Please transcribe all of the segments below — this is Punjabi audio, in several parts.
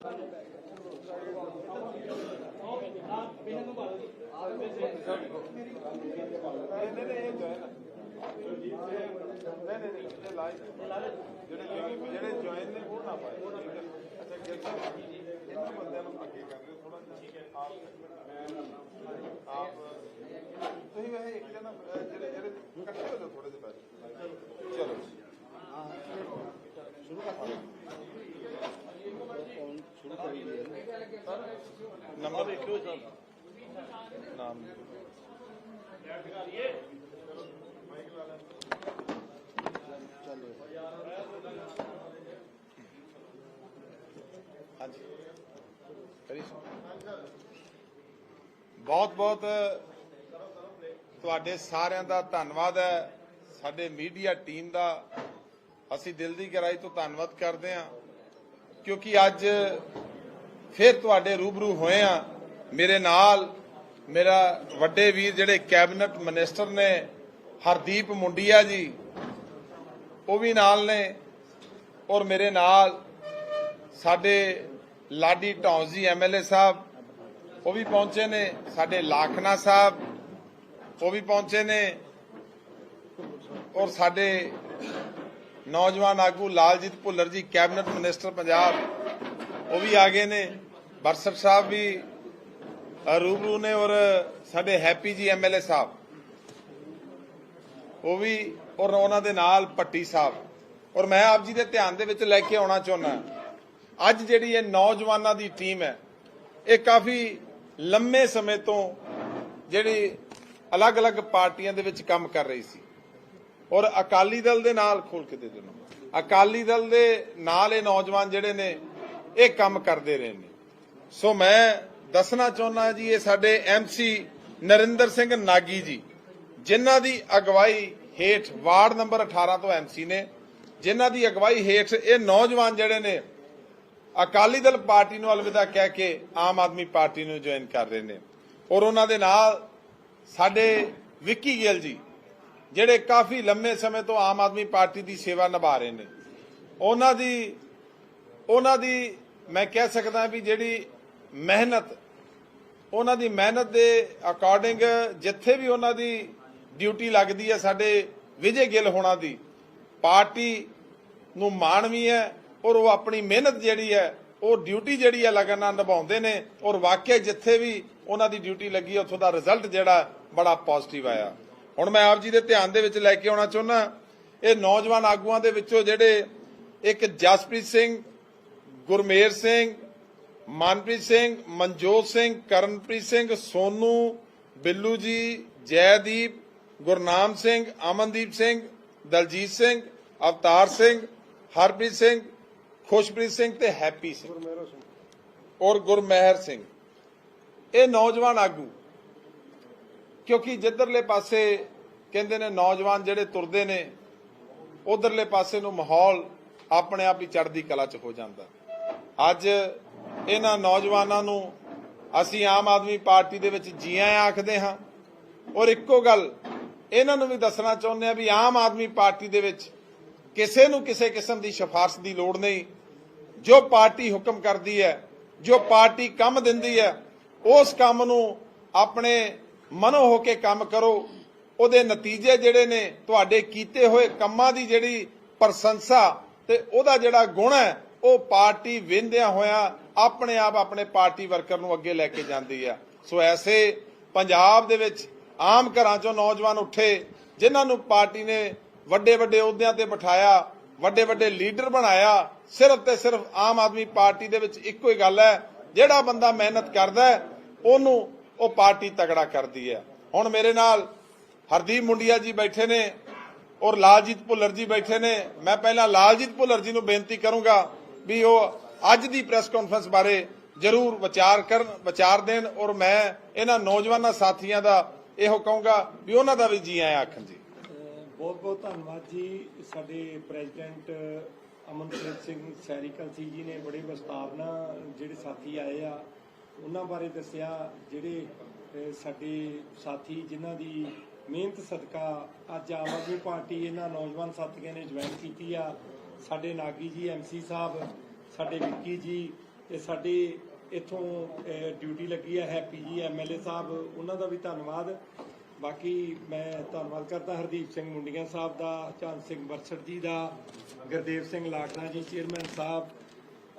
ਜਿਹੜੇ ਜੁਆਇਨ ਨੇ ਉਹ ਨਾ ਪਾਏ ਅੱਛਾ ਗਿਲ ਇਹਨਾਂ ਬੰਦਿਆਂ ਨੂੰ ਅੱਗੇ ਕਰ ਦਿਓ ਥੋੜਾ ਜਿਹਾ ਆਪ ਆਪ ਤੁਸੀਂ ਵੈਸੇ ਇੱਕ ਜਣਾ ਜਿਹੜੇ ਜਿਹੜੇ ਇਕੱਠੇ ਹੋ ਜਾਓ ਥੋੜੇ ਜਿਹੇ ਬੈਠ ਚਲੋ ਨੰਬਰ ਦੇਖਿਓ ਸਰ ਨਾਮ। ਹਾਂਜੀ। ਕਰੀ ਬਹੁਤ ਬਹੁਤ ਤੁਹਾਡੇ ਸਾਰਿਆਂ ਦਾ ਧੰਨਵਾਦ ਹੈ। ਸਾਡੇ ਮੀਡੀਆ ਟੀਮ ਦਾ ਅਸੀਂ ਦਿਲ ਦੀ ਗਹਿਰਾਈ ਤੋਂ ਧੰਨਵਾਦ ਕਰਦੇ ਹਾਂ। ਕਿਉਂਕਿ ਅੱਜ ਫਿਰ ਤੁਹਾਡੇ ਰੂਬਰੂ ਹੋਏ ਆ। ਮੇਰੇ ਨਾਲ ਮੇਰਾ ਵੱਡੇ ਵੀਰ ਜਿਹੜੇ ਕੈਬਨਿਟ ਮਿਨਿਸਟਰ ਨੇ, ਹਰਦੀਪ ਮੁੰਡੀਆ ਜੀ, ਉਹ ਵੀ ਨਾਲ ਨੇ। ਔਰ ਮੇਰੇ ਨਾਲ ਸਾਡੇ ਲਾਡੀ ਢੌਂਸ ਜੀ ਐਮਐਲਏ ਸਾਹਿਬ, ਉਹ ਵੀ ਪਹੁੰਚੇ ਨੇ। ਸਾਡੇ ਲਾਖਨਾ ਸਾਹਿਬ, ਉਹ ਵੀ ਪਹੁੰਚੇ ਨੇ। ਔਰ ਸਾਡੇ ਨੌਜਵਾਨ ਆਗੂ ਲਾਲਜੀਤ ਭੁੱਲਰ ਜੀ, ਕੈਬਨਿਟ ਮਿਨਿਸਟਰ ਪੰਜਾਬ। ਉਹ ਵੀ ਆ ਗਏ ਨੇ। ਬਰਸਰ ਸਾਹਿਬ ਵੀ ਰੂਬਰੂ ਨੇ ਔਰ ਸਾਡੇ ਹੈਪੀ ਜੀ ਐਮਐਲਏ ਸਾਹਿਬ। ਉਹ ਵੀ ਔਰ ਉਹਨਾਂ ਦੇ ਨਾਲ ਪੱਟੀ ਸਾਹਿਬ। ਔਰ ਮੈਂ ਆਪ ਜੀ ਦੇ ਧਿਆਨ ਦੇ ਵਿੱਚ ਲੈ ਕੇ ਆਉਣਾ ਚਾਹੁੰਦਾ ਅੱਜ ਜਿਹੜੀ ਇਹ ਨੌਜਵਾਨਾਂ ਦੀ ਟੀਮ ਹੈ, ਇਹ ਕਾਫੀ ਲੰਮੇ ਸਮੇਂ ਤੋਂ ਜਿਹੜੀ ਅਲੱਗ-ਅਲੱਗ ਪਾਰਟੀਆਂ ਦੇ ਵਿੱਚ ਕੰਮ ਕਰ ਰਹੀ ਸੀ। ਔਰ ਅਕਾਲੀ ਦਲ ਦੇ ਨਾਲ ਖੋਲ ਕੇ ਦੇ ਦੇਣਾ ਅਕਾਲੀ ਦਲ ਦੇ ਨਾਲ ਇਹ ਨੌਜਵਾਨ ਜਿਹੜੇ ਨੇ ਇਹ ਕੰਮ ਕਰਦੇ ਰਹੇ ਨੇ। ਸੋ ਮੈਂ ਦੱਸਣਾ ਚਾਹੁੰਦਾ ਜੀ, ਇਹ ਸਾਡੇ ਐਮਸੀ ਨਰਿੰਦਰ ਸਿੰਘ ਨਾਗੀ ਜੀ, ਜਿਨ੍ਹਾਂ ਦੀ ਅਗਵਾਈ ਹੇਠ ਵਾਰਡ ਨੰਬਰ 18 ਤੋਂ ਐਮਸੀ ਨੇ, ਜਿਨ੍ਹਾਂ ਦੀ ਅਗਵਾਈ ਹੇਠ ਇਹ ਨੌਜਵਾਨ ਜਿਹੜੇ ਨੇ, ਅਕਾਲੀ ਦਲ ਪਾਰਟੀ ਨੂੰ ਅਲਵਿਦਾ ਕਹਿ ਕੇ ਆਮ ਆਦਮੀ ਪਾਰਟੀ ਨੂੰ ਜੁਆਇਨ ਕਰ ਰਹੇ ਨੇ। ਔਰ ਉਹਨਾਂ ਦੇ ਨਾਲ ਸਾਡੇ ਵਿੱਕੀ ਗਿੱਲ ਜੀ, ਜਿਹੜੇ ਕਾਫੀ ਲੰਮੇ ਸਮੇਂ ਤੋਂ ਆਮ ਆਦਮੀ ਪਾਰਟੀ ਦੀ ਸੇਵਾ ਨਿਭਾ ਰਹੇ ਨੇ। ਉਹਨਾਂ ਦੀ ਉਹਨਾਂ ਦੀ ਮੈਂ ਕਹਿ ਸਕਦਾ ਵੀ ਜਿਹੜੀ ਮਿਹਨਤ ਉਹਨਾਂ ਦੀ ਮਿਹਨਤ ਦੇ ਅਕੋਰਡਿੰਗ ਜਿੱਥੇ ਵੀ ਉਹਨਾਂ ਦੀ ਡਿਊਟੀ ਲੱਗਦੀ ਹੈ ਸਾਡੇ ਵਿਜੇ ਗਿੱਲ ਹੋਣਾ ਦੀ ਪਾਰਟੀ ਨੂੰ ਮਾਣ ਵੀ ਹੈ ਔਰ ਉਹ ਆਪਣੀ ਮਿਹਨਤ ਜਿਹੜੀ ਹੈ ਉਹ ਡਿਊਟੀ ਜਿਹੜੀ ਹੈ ਲਗਨ ਨਾਲ ਨਿਭਾਉਂਦੇ ਨੇ ਔਰ ਵਾਕਿਆ ਜਿੱਥੇ ਵੀ ਉਹਨਾਂ ਦੀ ਡਿਊਟੀ ਲੱਗੀ ਹੈ, ਉੱਥੋਂ ਦਾ ਰਿਜ਼ਲਟ ਜਿਹੜਾ ਬੜਾ ਪੋਜ਼ਿਟਿਵ ਆਇਆ। ਹੁਣ ਮੈਂ ਆਪ ਜੀ ਦੇ ਧਿਆਨ ਦੇ ਵਿੱਚ ਲੈ ਕੇ ਆਉਣਾ ਚਾਹੁੰਦਾ ਇਹ ਨੌਜਵਾਨ ਆਗੂਆਂ ਦੇ ਵਿੱਚੋਂ ਜਿਹੜੇ ਇੱਕ ਜਸਪ੍ਰੀਤ ਸਿੰਘ ਗੁਰਮੇਰ ਸਿੰਘ, ਮਨਪ੍ਰੀਤ ਸਿੰਘ, ਮਨਜੋਤ ਸਿੰਘ, ਕਰਨਪ੍ਰੀਤ ਸਿੰਘ, ਸੋਨੂ, ਬਿੱਲੂ ਜੀ, ਜੈਦੀਪ, ਗੁਰਨਾਮ ਸਿੰਘ, ਅਮਨਦੀਪ ਸਿੰਘ, ਦਲਜੀਤ ਸਿੰਘ, ਅਵਤਾਰ ਸਿੰਘ, ਹਰਪ੍ਰੀਤ ਸਿੰਘ, ਖੁਸ਼ਪ੍ਰੀਤ ਸਿੰਘ ਤੇ ਹੈਪੀ ਸਿੰਘ। ਔਰ ਗੁਰਮਹਿਰ ਸਿੰਘ। ਇਹ ਨੌਜਵਾਨ ਆਗੂ, ਕਿਉਂਕਿ ਜਿੱਧਰਲੇ ਪਾਸੇ ਕਹਿੰਦੇ ਨੇ ਨੌਜਵਾਨ ਜਿਹੜੇ ਤੁਰਦੇ ਨੇ, ਉਧਰਲੇ ਪਾਸੇ ਨੂੰ ਮਾਹੌਲ ਆਪਣੇ ਆਪ ਹੀ ਚੜ੍ਹਦੀ ਕਲਾ ਚ ਹੋ ਜਾਂਦਾ। ਅੱਜ ਇਹਨਾਂ ਨੌਜਵਾਨਾਂ ਨੂੰ ਅਸੀਂ ਆਮ ਆਦਮੀ ਪਾਰਟੀ ਦੇ ਵਿੱਚ ਜੀ ਆਇਆਂ ਆਖਦੇ ਹਾਂ। ਔਰ ਇੱਕੋ ਗੱਲ, ਇਹਨਾਂ ਨੂੰ ਵੀ ਦੱਸਣਾ ਚਾਹੁੰਦੇ ਆ ਵੀ ਆਮ ਆਦਮੀ ਪਾਰਟੀ ਦੇ ਵਿੱਚ ਕਿਸੇ ਨੂੰ ਕਿਸੇ ਕਿਸਮ ਦੀ ਸਿਫਾਰਿਸ਼ ਦੀ ਲੋੜ ਨਹੀਂ। ਜੋ ਪਾਰਟੀ ਹੁਕਮ ਕਰਦੀ ਹੈ, ਜੋ ਪਾਰਟੀ ਕੰਮ ਦਿੰਦੀ ਹੈ, ਉਸ ਕੰਮ ਨੂੰ ਆਪਣੇ ਮਨੋ ਹੋ ਕੇ ਕੰਮ ਕਰੋ। ਉਹਦੇ ਨਤੀਜੇ ਜਿਹੜੇ ਨੇ, ਤੁਹਾਡੇ ਕੀਤੇ ਹੋਏ ਕੰਮਾਂ ਦੀ ਜਿਹੜੀ ਪ੍ਰਸ਼ੰਸਾ ਤੇ ਉਹਦਾ ਜਿਹੜਾ ਗੁਣ ਹੈ ਉਹ ਪਾਰਟੀ ਵਿੰਦਿਆਂ ਹੋਇਆ ਆਪਣੇ ਆਪ ਆਪਣੇ ਪਾਰਟੀ ਵਰਕਰ ਨੂੰ ਅੱਗੇ ਲੈ ਕੇ ਜਾਂਦੀ ਆ। ਸੋ ਐਸੇ ਪੰਜਾਬ ਦੇ ਵਿੱਚ ਆਮ ਘਰਾਂ ਚੋਂ ਨੌਜਵਾਨ ਉੱਠੇ, ਜਿਨ੍ਹਾਂ ਨੂੰ ਪਾਰਟੀ ਨੇ ਵੱਡੇ ਵੱਡੇ ਅਹੁਦਿਆਂ ਤੇ ਬਿਠਾਇਆ ਵੱਡੇ ਵੱਡੇ ਲੀਡਰ ਬਣਾਇਆ, ਸਿਰਫ ਤੇ ਸਿਰਫ ਆਮ ਆਦਮੀ ਪਾਰਟੀ ਦੇ ਵਿੱਚ ਇੱਕੋ ਹੀ ਗੱਲ ਹੈ, ਜਿਹੜਾ ਬੰਦਾ ਮਿਹਨਤ ਕਰਦਾ ਉਹਨੂੰ ਉਹ ਪਾਰਟੀ ਤਗੜਾ ਕਰਦੀ ਹੈ। ਹੁਣ ਮੇਰੇ ਨਾਲ ਹਰਦੀਪ ਮੁੰਡੀਆ ਜੀ ਬੈਠੇ ਨੇ ਔਰ ਲਾਲਜੀਤ ਭੁੱਲਰ ਜੀ ਬੈਠੇ ਨੇ। ਮੈਂ ਪਹਿਲਾਂ ਲਾਲਜੀਤ ਭੁੱਲਰ ਜੀ ਨੂੰ ਬੇਨਤੀ ਕਰੂੰਗਾ ਵੀ ਉਹ ਅੱਜ ਦੀ ਪ੍ਰੈਸ ਕਾਨਫਰੰਸ ਬਾਰੇ ਜ਼ਰੂਰ ਵਿਚਾਰ ਕਰਨ, ਵਿਚਾਰ ਦੇਣ ਔਰ ਮੈਂ ਇਹਨਾਂ ਨੌਜਵਾਨਾਂ ਸਾਥੀਆਂ ਦਾ ਇਹੋ ਕਹੂੰਗਾ ਵੀ ਉਹਨਾਂ ਦਾ ਵੀ ਜੀ ਆਇਆਂ ਆਖਣ ਜੀ। ਬਹੁਤ ਬਹੁਤ ਧੰਨਵਾਦ ਜੀ। ਸਾਡੇ ਪ੍ਰੈਜ਼ੀਡੈਂਟ ਅਮਨਪ੍ਰੀਤ ਸਿੰਘ ਸੈਰੀਕਲ ਸੀ ਜੀ ਨੇ ਬੜੇ ਵਿਸਤਾਰ ਨਾਲ ਜਿਹੜੇ ਸਾਥੀ ਆਏ ਆ, ਉਹਨਾਂ ਬਾਰੇ ਦੱਸਿਆ ਜਿਹੜੇ ਸਾਡੇ ਸਾਥੀ ਜਿਨ੍ਹਾਂ ਦੀ ਮਿਹਨਤ ਸਦਕਾ ਅੱਜ ਆਮ ਆਦਮੀ ਪਾਰਟੀ ਇਹਨਾਂ ਨੌਜਵਾਨ ਸਾਥੀਆਂ ਨੇ ਜੁਆਇਨ ਕੀਤੀ ਆ ਸਾਡੇ ਨਾਗੀ ਜੀ ਐਮਸੀ ਸਾਹਿਬ, ਸਾਡੇ ਵਿੱਕੀ ਜੀ ਤੇ ਸਾਡੇ ਇੱਥੋਂ ਡਿਊਟੀ ਲੱਗੀ ਹੈ ਹੈਪੀ ਜੀ ਐਮਐਲਏ ਸਾਹਿਬ, ਉਹਨਾਂ ਦਾ ਵੀ ਧੰਨਵਾਦ। ਬਾਕੀ ਮੈਂ ਧੰਨਵਾਦ ਕਰਦਾ ਹਰਦੀਪ ਸਿੰਘ ਮੁੰਡੀਆਂ ਸਾਹਿਬ ਦਾ, ਚੰਦ ਸਿੰਘ ਬਰਸੜ ਜੀ ਦਾ, ਗੁਰਦੇਵ ਸਿੰਘ ਲਾਖਣਾ ਜੀ, ਚੇਅਰਮੈਨ ਸਾਹਿਬ,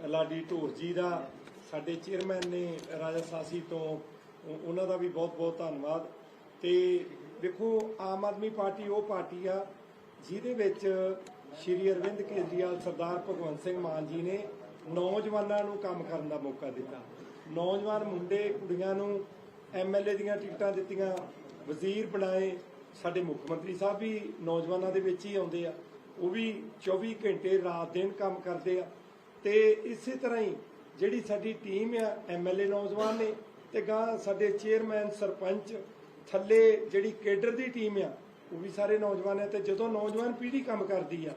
ਲਾਡੀ ਢੋਰ ਜੀ ਦਾ, ਸਾਡੇ ਚੇਅਰਮੈਨ ਨੇ ਰਾਜਾ ਸਾਸੀ ਤੋਂ ਉਹਨਾਂ ਦਾ ਵੀ ਬਹੁਤ ਬਹੁਤ ਧੰਨਵਾਦ। ਤੇ ਦੇਖੋ ਆਮ ਆਦਮੀ ਪਾਰਟੀ ਉਹ ਪਾਰਟੀ ਆ, ਜਿਹਦੇ ਵਿੱਚ ਸ਼੍ਰੀ ਅਰਵਿੰਦ ਕੇਜਰੀਵਾਲ ਸਰਦਾਰ ਭਗਵੰਤ ਸਿੰਘ ਮਾਨ ਜੀ ਨੇ ਨੌਜਵਾਨਾਂ ਨੂੰ ਕੰਮ ਕਰਨ ਦਾ ਮੌਕਾ ਦਿੱਤਾ। ਨੌਜਵਾਨ ਮੁੰਡੇ, ਕੁੜੀਆਂ ਨੂੰ ਐਮਐਲਏ ਦੀਆਂ ਟਿਕਟਾਂ ਦਿੱਤੀਆਂ, ਵਜ਼ੀਰ ਬਣਾਏ। ਸਾਡੇ ਮੁੱਖ ਮੰਤਰੀ ਸਾਹਿਬ ਵੀ ਨੌਜਵਾਨਾਂ ਦੇ ਵਿੱਚ ਹੀ ਆਉਂਦੇ ਆ। ਉਹ ਵੀ 24 ਘੰਟੇ ਰਾਤ ਦਿਨ ਕੰਮ ਕਰਦੇ ਆ। ਤੇ ਇਸੇ ਤਰ੍ਹਾਂ ਹੀ ਜਿਹੜੀ ਸਾਡੀ ਟੀਮ ਆ ਐਮਐਲਏ ਨੌਜਵਾਨ ਨੇ ਤੇ ਗਾਂ ਸਾਡੇ ਚੇਅਰਮੈਨ, ਸਰਪੰਚ, ਥੱਲੇ ਜਿਹੜੀ ਕੇਡਰ ਦੀ ਟੀਮ ਆ ਉਹ ਵੀ ਸਾਰੇ ਨੌਜਵਾਨ ਆ ਤੇ ਜਦੋਂ ਨੌਜਵਾਨ ਪੀੜ੍ਹੀ ਕੰਮ ਕਰਦੀ ਆ,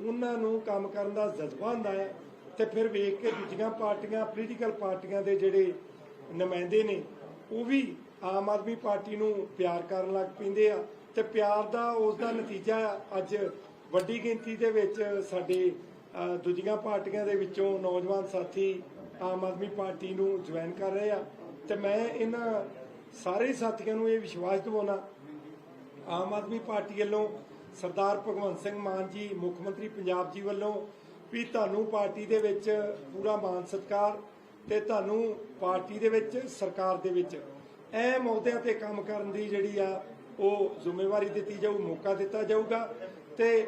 ਉਹਨਾਂ ਨੂੰ ਕੰਮ ਕਰਨ ਦਾ ਜਜ਼ਬਾ ਹੁੰਦਾ ਹੈ ਤੇ ਫਿਰ ਵੇਖ ਕੇ ਦੂਜੀਆਂ ਪਾਰਟੀਆਂ ਪੋਲੀਟੀਕਲ ਪਾਰਟੀਆਂ ਦੇ ਜਿਹੜੇ ਨੁਮਾਇੰਦੇ ਨੇ, ਉਹ ਵੀ ਆਮ ਆਦਮੀ ਪਾਰਟੀ ਨੂੰ ਪਿਆਰ ਕਰਨ ਲੱਗ ਪੈਂਦੇ ਆ ਤੇ ਪਿਆਰ ਦਾ ਉਸ ਦਾ ਨਤੀਜਾ ਅੱਜ ਵੱਡੀ ਗਿਣਤੀ ਦੇ ਵਿੱਚ ਸਾਡੇ ਦੂਜੀਆਂ ਪਾਰਟੀਆਂ ਦੇ ਵਿੱਚੋਂ ਨੌਜਵਾਨ ਸਾਥੀ ਆਮ ਆਦਮੀ ਪਾਰਟੀ ਨੂੰ ਜੁਆਇਨ ਕਰ ਰਹੇ ਆ ਤੇ ਮੈਂ ਇਹਨਾਂ ਸਾਰੇ ਸਾਥੀਆਂ ਨੂੰ ਇਹ ਵਿਸ਼ਵਾਸ ਦਿਵਾਉਣਾ ਆਮ ਆਦਮੀ ਪਾਰਟੀ ਵੱਲੋਂ ਸਰਦਾਰ ਭਗਵੰਤ ਸਿੰਘ ਮਾਨ ਜੀ, ਮੁੱਖ ਮੰਤਰੀ ਪੰਜਾਬ ਜੀ ਵੱਲੋਂ ਵੀ ਤੁਹਾਨੂੰ ਪਾਰਟੀ ਦੇ ਵਿੱਚ ਪੂਰਾ ਮਾਨ ਸਤਿਕਾਰ ਤੇ ਤੁਹਾਨੂੰ ਪਾਰਟੀ ਦੇ ਵਿੱਚ ਸਰਕਾਰ ਦੇ ਵਿੱਚ ਅਹਿਮ ਅਹੁਦਿਆਂ ਤੇ ਕੰਮ ਕਰਨ ਦੀ ਜਿਹੜੀ ਆ, ਉਹ ਜ਼ਿੰਮੇਵਾਰੀ ਦਿੱਤੀ ਜਾਊ, ਮੌਕਾ ਦਿੱਤਾ ਜਾਊਗਾ ਤੇ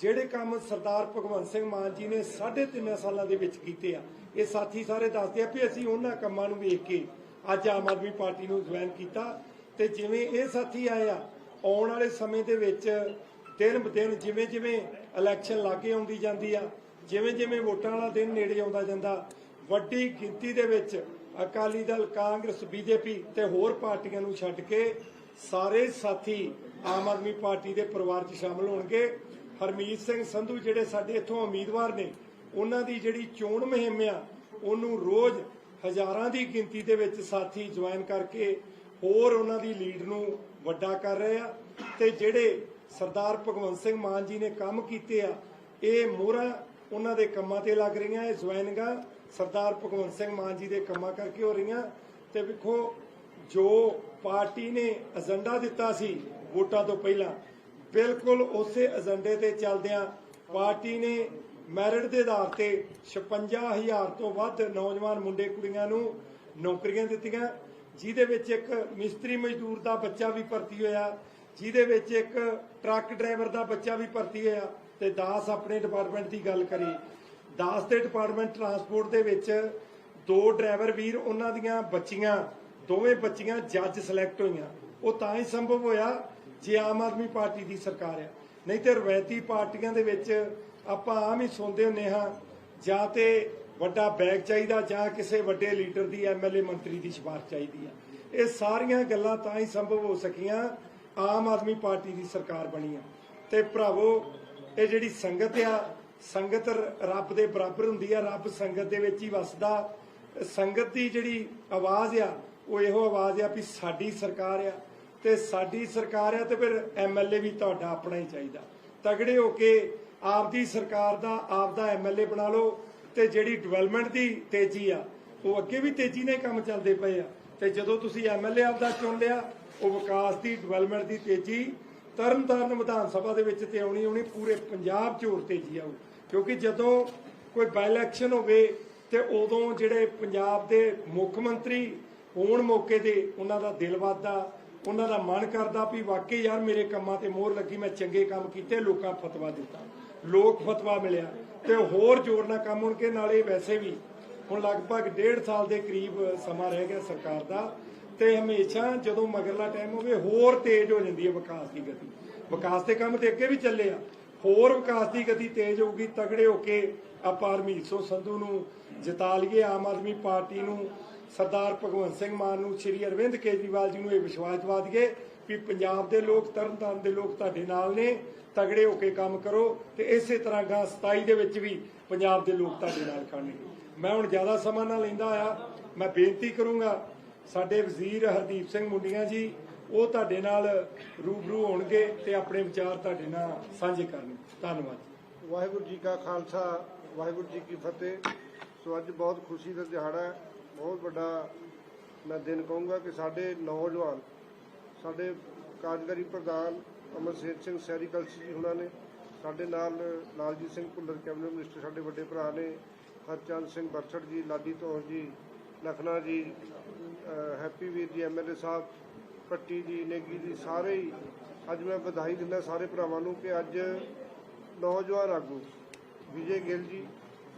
ਜਿਹੜੇ ਕੰਮ ਸਰਦਾਰ ਭਗਵੰਤ ਸਿੰਘ ਮਾਨ ਜੀ ਨੇ ਸਾਢੇ ਤਿੰਨ ਸਾਲਾਂ ਦੇ ਵਿੱਚ ਕੀਤੇ ਆ, ਇਹ ਸਾਥੀ ਸਾਰੇ ਦੱਸਦੇ ਆ ਵੀ ਅਸੀਂ ਉਹਨਾਂ ਕੰਮਾਂ ਨੂੰ ਵੇਖ ਕੇ ਅੱਜ ਆਮ ਆਦਮੀ ਪਾਰਟੀ ਨੂੰ ਜੁਆਇਨ ਕੀਤਾ ਤੇ ਜਿਵੇਂ ਇਹ ਸਾਥੀ ਆਏ ਆ ਆਉਣ ਵਾਲੇ ਸਮੇਂ ਦੇ ਵਿੱਚ ਦਿਨ ਬ ਜਿਵੇਂ ਜਿਵੇਂ ਇਲੈਕਸ਼ਨ ਲਾਗੇ ਆਉਂਦੀ ਜਾਂਦੀ ਆ, ਜਿਵੇਂ ਜਿਵੇਂ ਵੋਟਾਂ ਵਾਲਾ ਦਿਨ ਨੇੜੇ ਆਉਂਦਾ ਜਾਂਦਾ, ਵੱਡੀ ਗਿਣਤੀ ਦੇ ਵਿੱਚ ਅਕਾਲੀ ਦਲ, ਕਾਂਗਰਸ, ਬੀਜੇਪੀ ਤੇ ਹੋਰ ਪਾਰਟੀਆਂ ਨੂੰ ਛੱਡ ਕੇ ਸਾਰੇ ਸਾਥੀ ਆਮ ਆਦਮੀ ਪਾਰਟੀ ਦੇ ਪਰਿਵਾਰ 'ਚ ਸ਼ਾਮਲ ਹੋਣਗੇ। ਹਰਮੀਤ ਸਿੰਘ ਸੰਧੂ ਜਿਹੜੇ ਸਾਡੇ ਇੱਥੋਂ ਉਮੀਦਵਾਰ ਨੇ, ਉਹਨਾਂ ਦੀ ਜਿਹੜੀ ਚੋਣ ਮੁਹਿੰਮ ਆ, ਉਹਨੂੰ ਰੋਜ਼ ਹਜ਼ਾਰਾਂ ਦੀ ਗਿਣਤੀ ਦੇ ਵਿੱਚ ਸਾਥੀ ਜੁਆਇਨ ਕਰਕੇ ਹੋਰ ਉਹਨਾਂ ਦੀ ਲੀਡ ਨੂੰ ਵੱਡਾ ਕਰ ਰਹੇ ਆ ਤੇ ਜਿਹੜੇ ਸਰਦਾਰ ਭਗਵੰਤ ਸਿੰਘ ਮਾਨ ਜੀ ਨੇ ਕੰਮ ਕੀਤੇ ਆ, ਇਹ ਮੋਹਰਾਂ ਉਹਨਾਂ ਦੇ ਕੰਮਾਂ ਤੇ ਲੱਗ ਰਹੀਆਂ, ਇਹ ਜੁਆਇਨਿੰਗਾਂ ਸਰਦਾਰ ਭਗਵੰਤ ਸਿੰਘ ਮਾਨ ਜੀ ਦੇ ਕੰਮਾਂ ਕਰਕੇ ਹੋ ਰਹੀਆਂ ਤੇ ਵੇਖੋ, ਜੋ ਪਾਰਟੀ ਨੇ ਏਜੰਡਾ ਦਿੱਤਾ ਸੀ ਵੋਟਾਂ ਤੋਂ ਪਹਿਲਾਂ, ਬਿਲਕੁਲ ਉਸੇ ਏਜੰਡੇ ਤੇ ਚੱਲਦਿਆਂ ਪਾਰਟੀ ਨੇ ਮੈਰਿਟ ਦੇ ਆਧਾਰ ਤੇ 56000 ਤੋਂ ਵੱਧ ਨੌਜਵਾਨ ਮੁੰਡੇ ਕੁੜੀਆਂ ਨੂੰ ਨੌਕਰੀਆਂ ਦਿੱਤੀਆਂ ਜਿਹਦੇ ਵਿੱਚ ਇੱਕ ਮਿਸਤਰੀ ਮਜ਼ਦੂਰ ਦਾ ਬੱਚਾ ਵੀ ਭਰਤੀ ਹੋਇਆ, ਜਿਹਦੇ ਵਿੱਚ ਇੱਕ ਟਰੱਕ ਡਰਾਈਵਰ ਦਾ ਬੱਚਾ ਵੀ ਭਰਤੀ ਹੋਇਆ ਤੇ ਦਾਸ ਆਪਣੇ ਡਿਪਾਰਟਮੈਂਟ ਦੀ ਗੱਲ ਕਰੀ। ਦਾਸ ਦੇ ਡਿਪਾਰਟਮੈਂਟ ਟਰਾਂਸਪੋਰਟ ਦੇ ਵਿੱਚ ਦੋ ਡਰਾਈਵਰ ਵੀਰ, ਉਹਨਾਂ ਦੀਆਂ ਬੱਚੀਆਂ, ਦੋਵੇਂ ਬੱਚੀਆਂ ਜੱਜ ਸਿਲੈਕਟ ਹੋਈਆਂ। ਉਹ ਤਾਂ ਹੀ ਸੰਭਵ ਹੋਇਆ ਜੇ ਆਮ ਆਦਮੀ ਪਾਰਟੀ ਦੀ ਸਰਕਾਰ ਹੈ। ਨਹੀਂ ਤੇ ਰਵਾਇਤੀ ਪਾਰਟੀਆਂ ਦੇ ਵਿੱਚ ਆਪਾਂ ਆਮ ਹੀ ਸੁਣਦੇ ਹੁੰਨੇ ਹਾਂ, ਜਾਂ ਤੇ ਵੱਡਾ ਬੈਗ ਚਾਹੀਦਾ ਜਾਂ ਕਿਸੇ ਵੱਡੇ ਲੀਡਰ ਦੀ ਐਮਐਲਏ ਮੰਤਰੀ ਦੀ ਸਿਫਾਰਿਸ਼ ਚਾਹੀਦੀ ਆ। ਇਹ ਸਾਰੀਆਂ ਗੱਲਾਂ ਤਾਂ ਹੀ ਸੰਭਵ ਹੋ ਸਕੀਆਂ, ਆਮ ਆਦਮੀ ਪਾਰਟੀ ਦੀ ਸਰਕਾਰ ਬਣੀ ਆ ਤੇ ਭਰਾਵੋ, ਇਹ ਜਿਹੜੀ ਸੰਗਤ ਆ, ਸੰਗਤ ਰੱਬ ਦੇ ਬਰਾਬਰ ਹੁੰਦੀ ਆ, ਰੱਬ ਸੰਗਤ ਦੇ ਵਿੱਚ ਹੀ ਵਸਦਾ। ਸੰਗਤ ਦੀ ਜਿਹੜੀ ਆਵਾਜ਼ ਆ, ਉਹ ਇਹੋ ਆਵਾਜ਼ ਆ ਵੀ ਸਾਡੀ ਸਰਕਾਰ ਆ। ਤੇ ਸਾਡੀ ਸਰਕਾਰ ਆ ਤੇ ਫਿਰ ਐਮਐਲਏ ਵੀ ਤੁਹਾਡਾ ਆਪਣਾ ਹੀ ਚਾਹੀਦਾ। ਤਗੜੇ ਹੋ ਕੇ ਆਪਦੀ ਸਰਕਾਰ ਦਾ, ਆਪਦਾ ਐਮਐਲਏ ਬਣਾ ਲਓ। ਤੇ ਜਿਹੜੀ ਡਿਵੈਲਪਮੈਂਟ ਦੀ ਤੇਜ਼ੀ ਆ, ਉਹ ਅੱਗੇ ਵੀ ਤੇਜ਼ੀ ਨਾਲ ਕੰਮ ਚੱਲਦੇ ਪਏ ਆ। ਤੇ ਜਦੋਂ ਤੁਸੀਂ ਐਮਐਲਏ ਆਪਦਾ ਚੁਣ ਲਿਆ, ਉਹ ਵਿਕਾਸ ਦੀ ਡਿਵੈਲਪਮੈਂਟ ਦੀ ਤੇਜ਼ੀ ਤਰਨਤਾਰਨ ਵਿਧਾਨ ਸਭਾ ਦੇ ਵਿੱਚ ਤੇ ਆਉਣੀ ਆਉਣੀ ਪੂਰੇ ਪੰਜਾਬ 'ਚ ਹੋਰ ਤੇਜ਼ੀ ਆਊ। ਕਿਉਂਕਿ ਜਦੋਂ ਕੋਈ ਬਾਈ ਇਲੈਕਸ਼ਨ ਹੋਵੇ ਤੇ ਉਦੋਂ ਜਿਹੜੇ ਪੰਜਾਬ ਦੇ ਮੁੱਖ ਮੰਤਰੀ ਹੋਣ ਮੌਕੇ ਤੇ ਉਹਨਾਂ ਦਾ ਦਿਲ ਵੱਧਦਾ, ਉਹਨਾਂ ਦਾ ਮਨ ਕਰਦਾ ਵੀ ਵਾਕਈ ਯਾਰ ਮੇਰੇ ਕੰਮਾਂ ਤੇ ਮੋਹਰ ਲੱਗੀ, ਮੈਂ ਚੰਗੇ ਕੰਮ ਕੀਤੇ, ਲੋਕਾਂ ਫਤਵਾ ਦਿੱਤਾ। ਲੋਕ ਫਤਵਾ ਮਿਲਿਆ। ਤੇ ਹੋਰ ਜ਼ੋਰ ਨਾਲ ਕੰਮ ਹੋਣ ਨਾਲੇ ਵੈਸੇ ਵੀ ਹੁਣ ਲਗਭਗ ਡੇਢ ਸਾਲ ਦੇ ਕਰੀਬ ਸਮਾਂ ਰਹਿ ਗਿਆ ਸਰਕਾਰ ਦਾ ਤੇ ਹਮੇਸ਼ਾ ਜਦੋਂ ਮਗਰਲਾ ਟਾਈਮ ਹੋਵੇ, ਹੋਰ ਤੇਜ਼ ਹੋ ਜਾਂਦੀ ਹੈ ਵਿਕਾਸ ਦੀ ਗਤੀ। ਵਿਕਾਸ ਦੇ ਕੰਮ ਤੇ ਅੱਗੇ ਵੀ ਚੱਲੇ ਆ। ਹੋਰ ਵਿਕਾਸ ਦੀ ਗਤੀ ਤੇਜ਼ ਹੋਊਗੀ, ਤਗੜੇ ਹੋ ਕੇ ਆਪਾਂ ਹਰਮੀਤ ਸਿੰਘ ਸੰਧੂ ਨੂੰ ਜਿਤਾ ਲਈਏ, ਆਮ ਆਦਮੀ ਪਾਰਟੀ ਨੂੰ, ਸਰਦਾਰ ਭਗਵੰਤ ਸਿੰਘ ਮਾਨ ਨੂੰ, ਸ਼੍ਰੀ ਅਰਵਿੰਦ ਕੇਜਰੀਵਾਲ ਜੀ ਨੂੰ ਇਹ ਵਿਸ਼ਵਾਸ ਦਿਵਾ ਦਈਏ ਵੀ ਪੰਜਾਬ ਦੇ ਲੋਕ, ਤਰਨਤਾਰਨ ਦੇ ਲੋਕ ਤੁਹਾਡੇ ਨਾਲ ਨੇ। ਤਗੜੇ ਹੋ ਕੇ ਕੰਮ ਕਰੋ ਤੇ ਇਸੇ ਤਰ੍ਹਾਂ ਗਾ 27 ਦੇ ਵਿੱਚ ਵੀ ਪੰਜਾਬ ਦੇ ਲੋਕ ਤੁਹਾਡੇ ਨਾਲ ਖੜਨਗੇ। ਮੈਂ ਹੁਣ ਜ਼ਿਆਦਾ ਸਮਾਂ ਨਾ ਲੈਂਦਾ ਆ ਮੈਂ ਬੇਨਤੀ ਕਰੂੰਗਾ, ਸਾਡੇ ਵਜ਼ੀਰ ਹਰਦੀਪ ਸਿੰਘ ਮੁੰਡੀਆਂ ਜੀ, ਉਹ ਤੁਹਾਡੇ ਨਾਲ ਰੂਬਰੂ ਹੋਣਗੇ ਤੇ ਆਪਣੇ ਵਿਚਾਰ ਤੁਹਾਡੇ ਨਾਲ ਸਾਂਝੇ ਕਰਨਗੇ ਧੰਨਵਾਦ ਵਾਹਿਗੁਰੂ ਜੀ ਕਾ ਖਾਲਸਾ, ਵਾਹਿਗੁਰੂ ਜੀ ਕੀ ਫਤਿਹ। ਸੋ ਅੱਜ ਬਹੁਤ ਖੁਸ਼ੀ ਦਾ ਦਿਹਾੜਾ ਹੈ। ਬਹੁਤ ਵੱਡਾ ਮੈਂ ਦਿਨ ਕਹੂੰਗਾ ਕਿ ਸਾਡੇ ਨੌਜਵਾਨ ਸਾਡੇ ਕਾਰਜਕਾਰੀ ਪ੍ਰਧਾਨ ਅਮਰਸੇਤ ਸਿੰਘ ਸੈਰੀ ਕਲਸੀ ਜੀ ਹੁਣਾਂ ਨੇ ਸਾਡੇ ਨਾਲ ਲਾਲਜੀਤ ਸਿੰਘ ਭੁੱਲਰ ਕੈਬਨਿਟ ਮਿਨਿਸਟਰ ਸਾਡੇ ਵੱਡੇ ਭਰਾ ਨੇ ਹਰਚੰਦ ਸਿੰਘ ਬਰਛੜ ਜੀ ਲਾਡੀ ਤੋਹ ਜੀ ਲਖਨਾ ਜੀ ਹੈਪੀ ਵੀਰ ਜੀ ਐਮਐਲਏ ਸਾਹਿਬ ਪੱਟੀ ਜੀ ਨੇਗੀ ਜੀ ਸਾਰੇ ਹੀ ਅੱਜ ਮੈਂ ਵਧਾਈ ਦਿੰਦਾ ਸਾਰੇ ਭਰਾਵਾਂ ਨੂੰ ਕਿ ਅੱਜ ਨੌਜਵਾਨ ਆਗੂ ਵਿਜੇ ਗਿੱਲ ਜੀ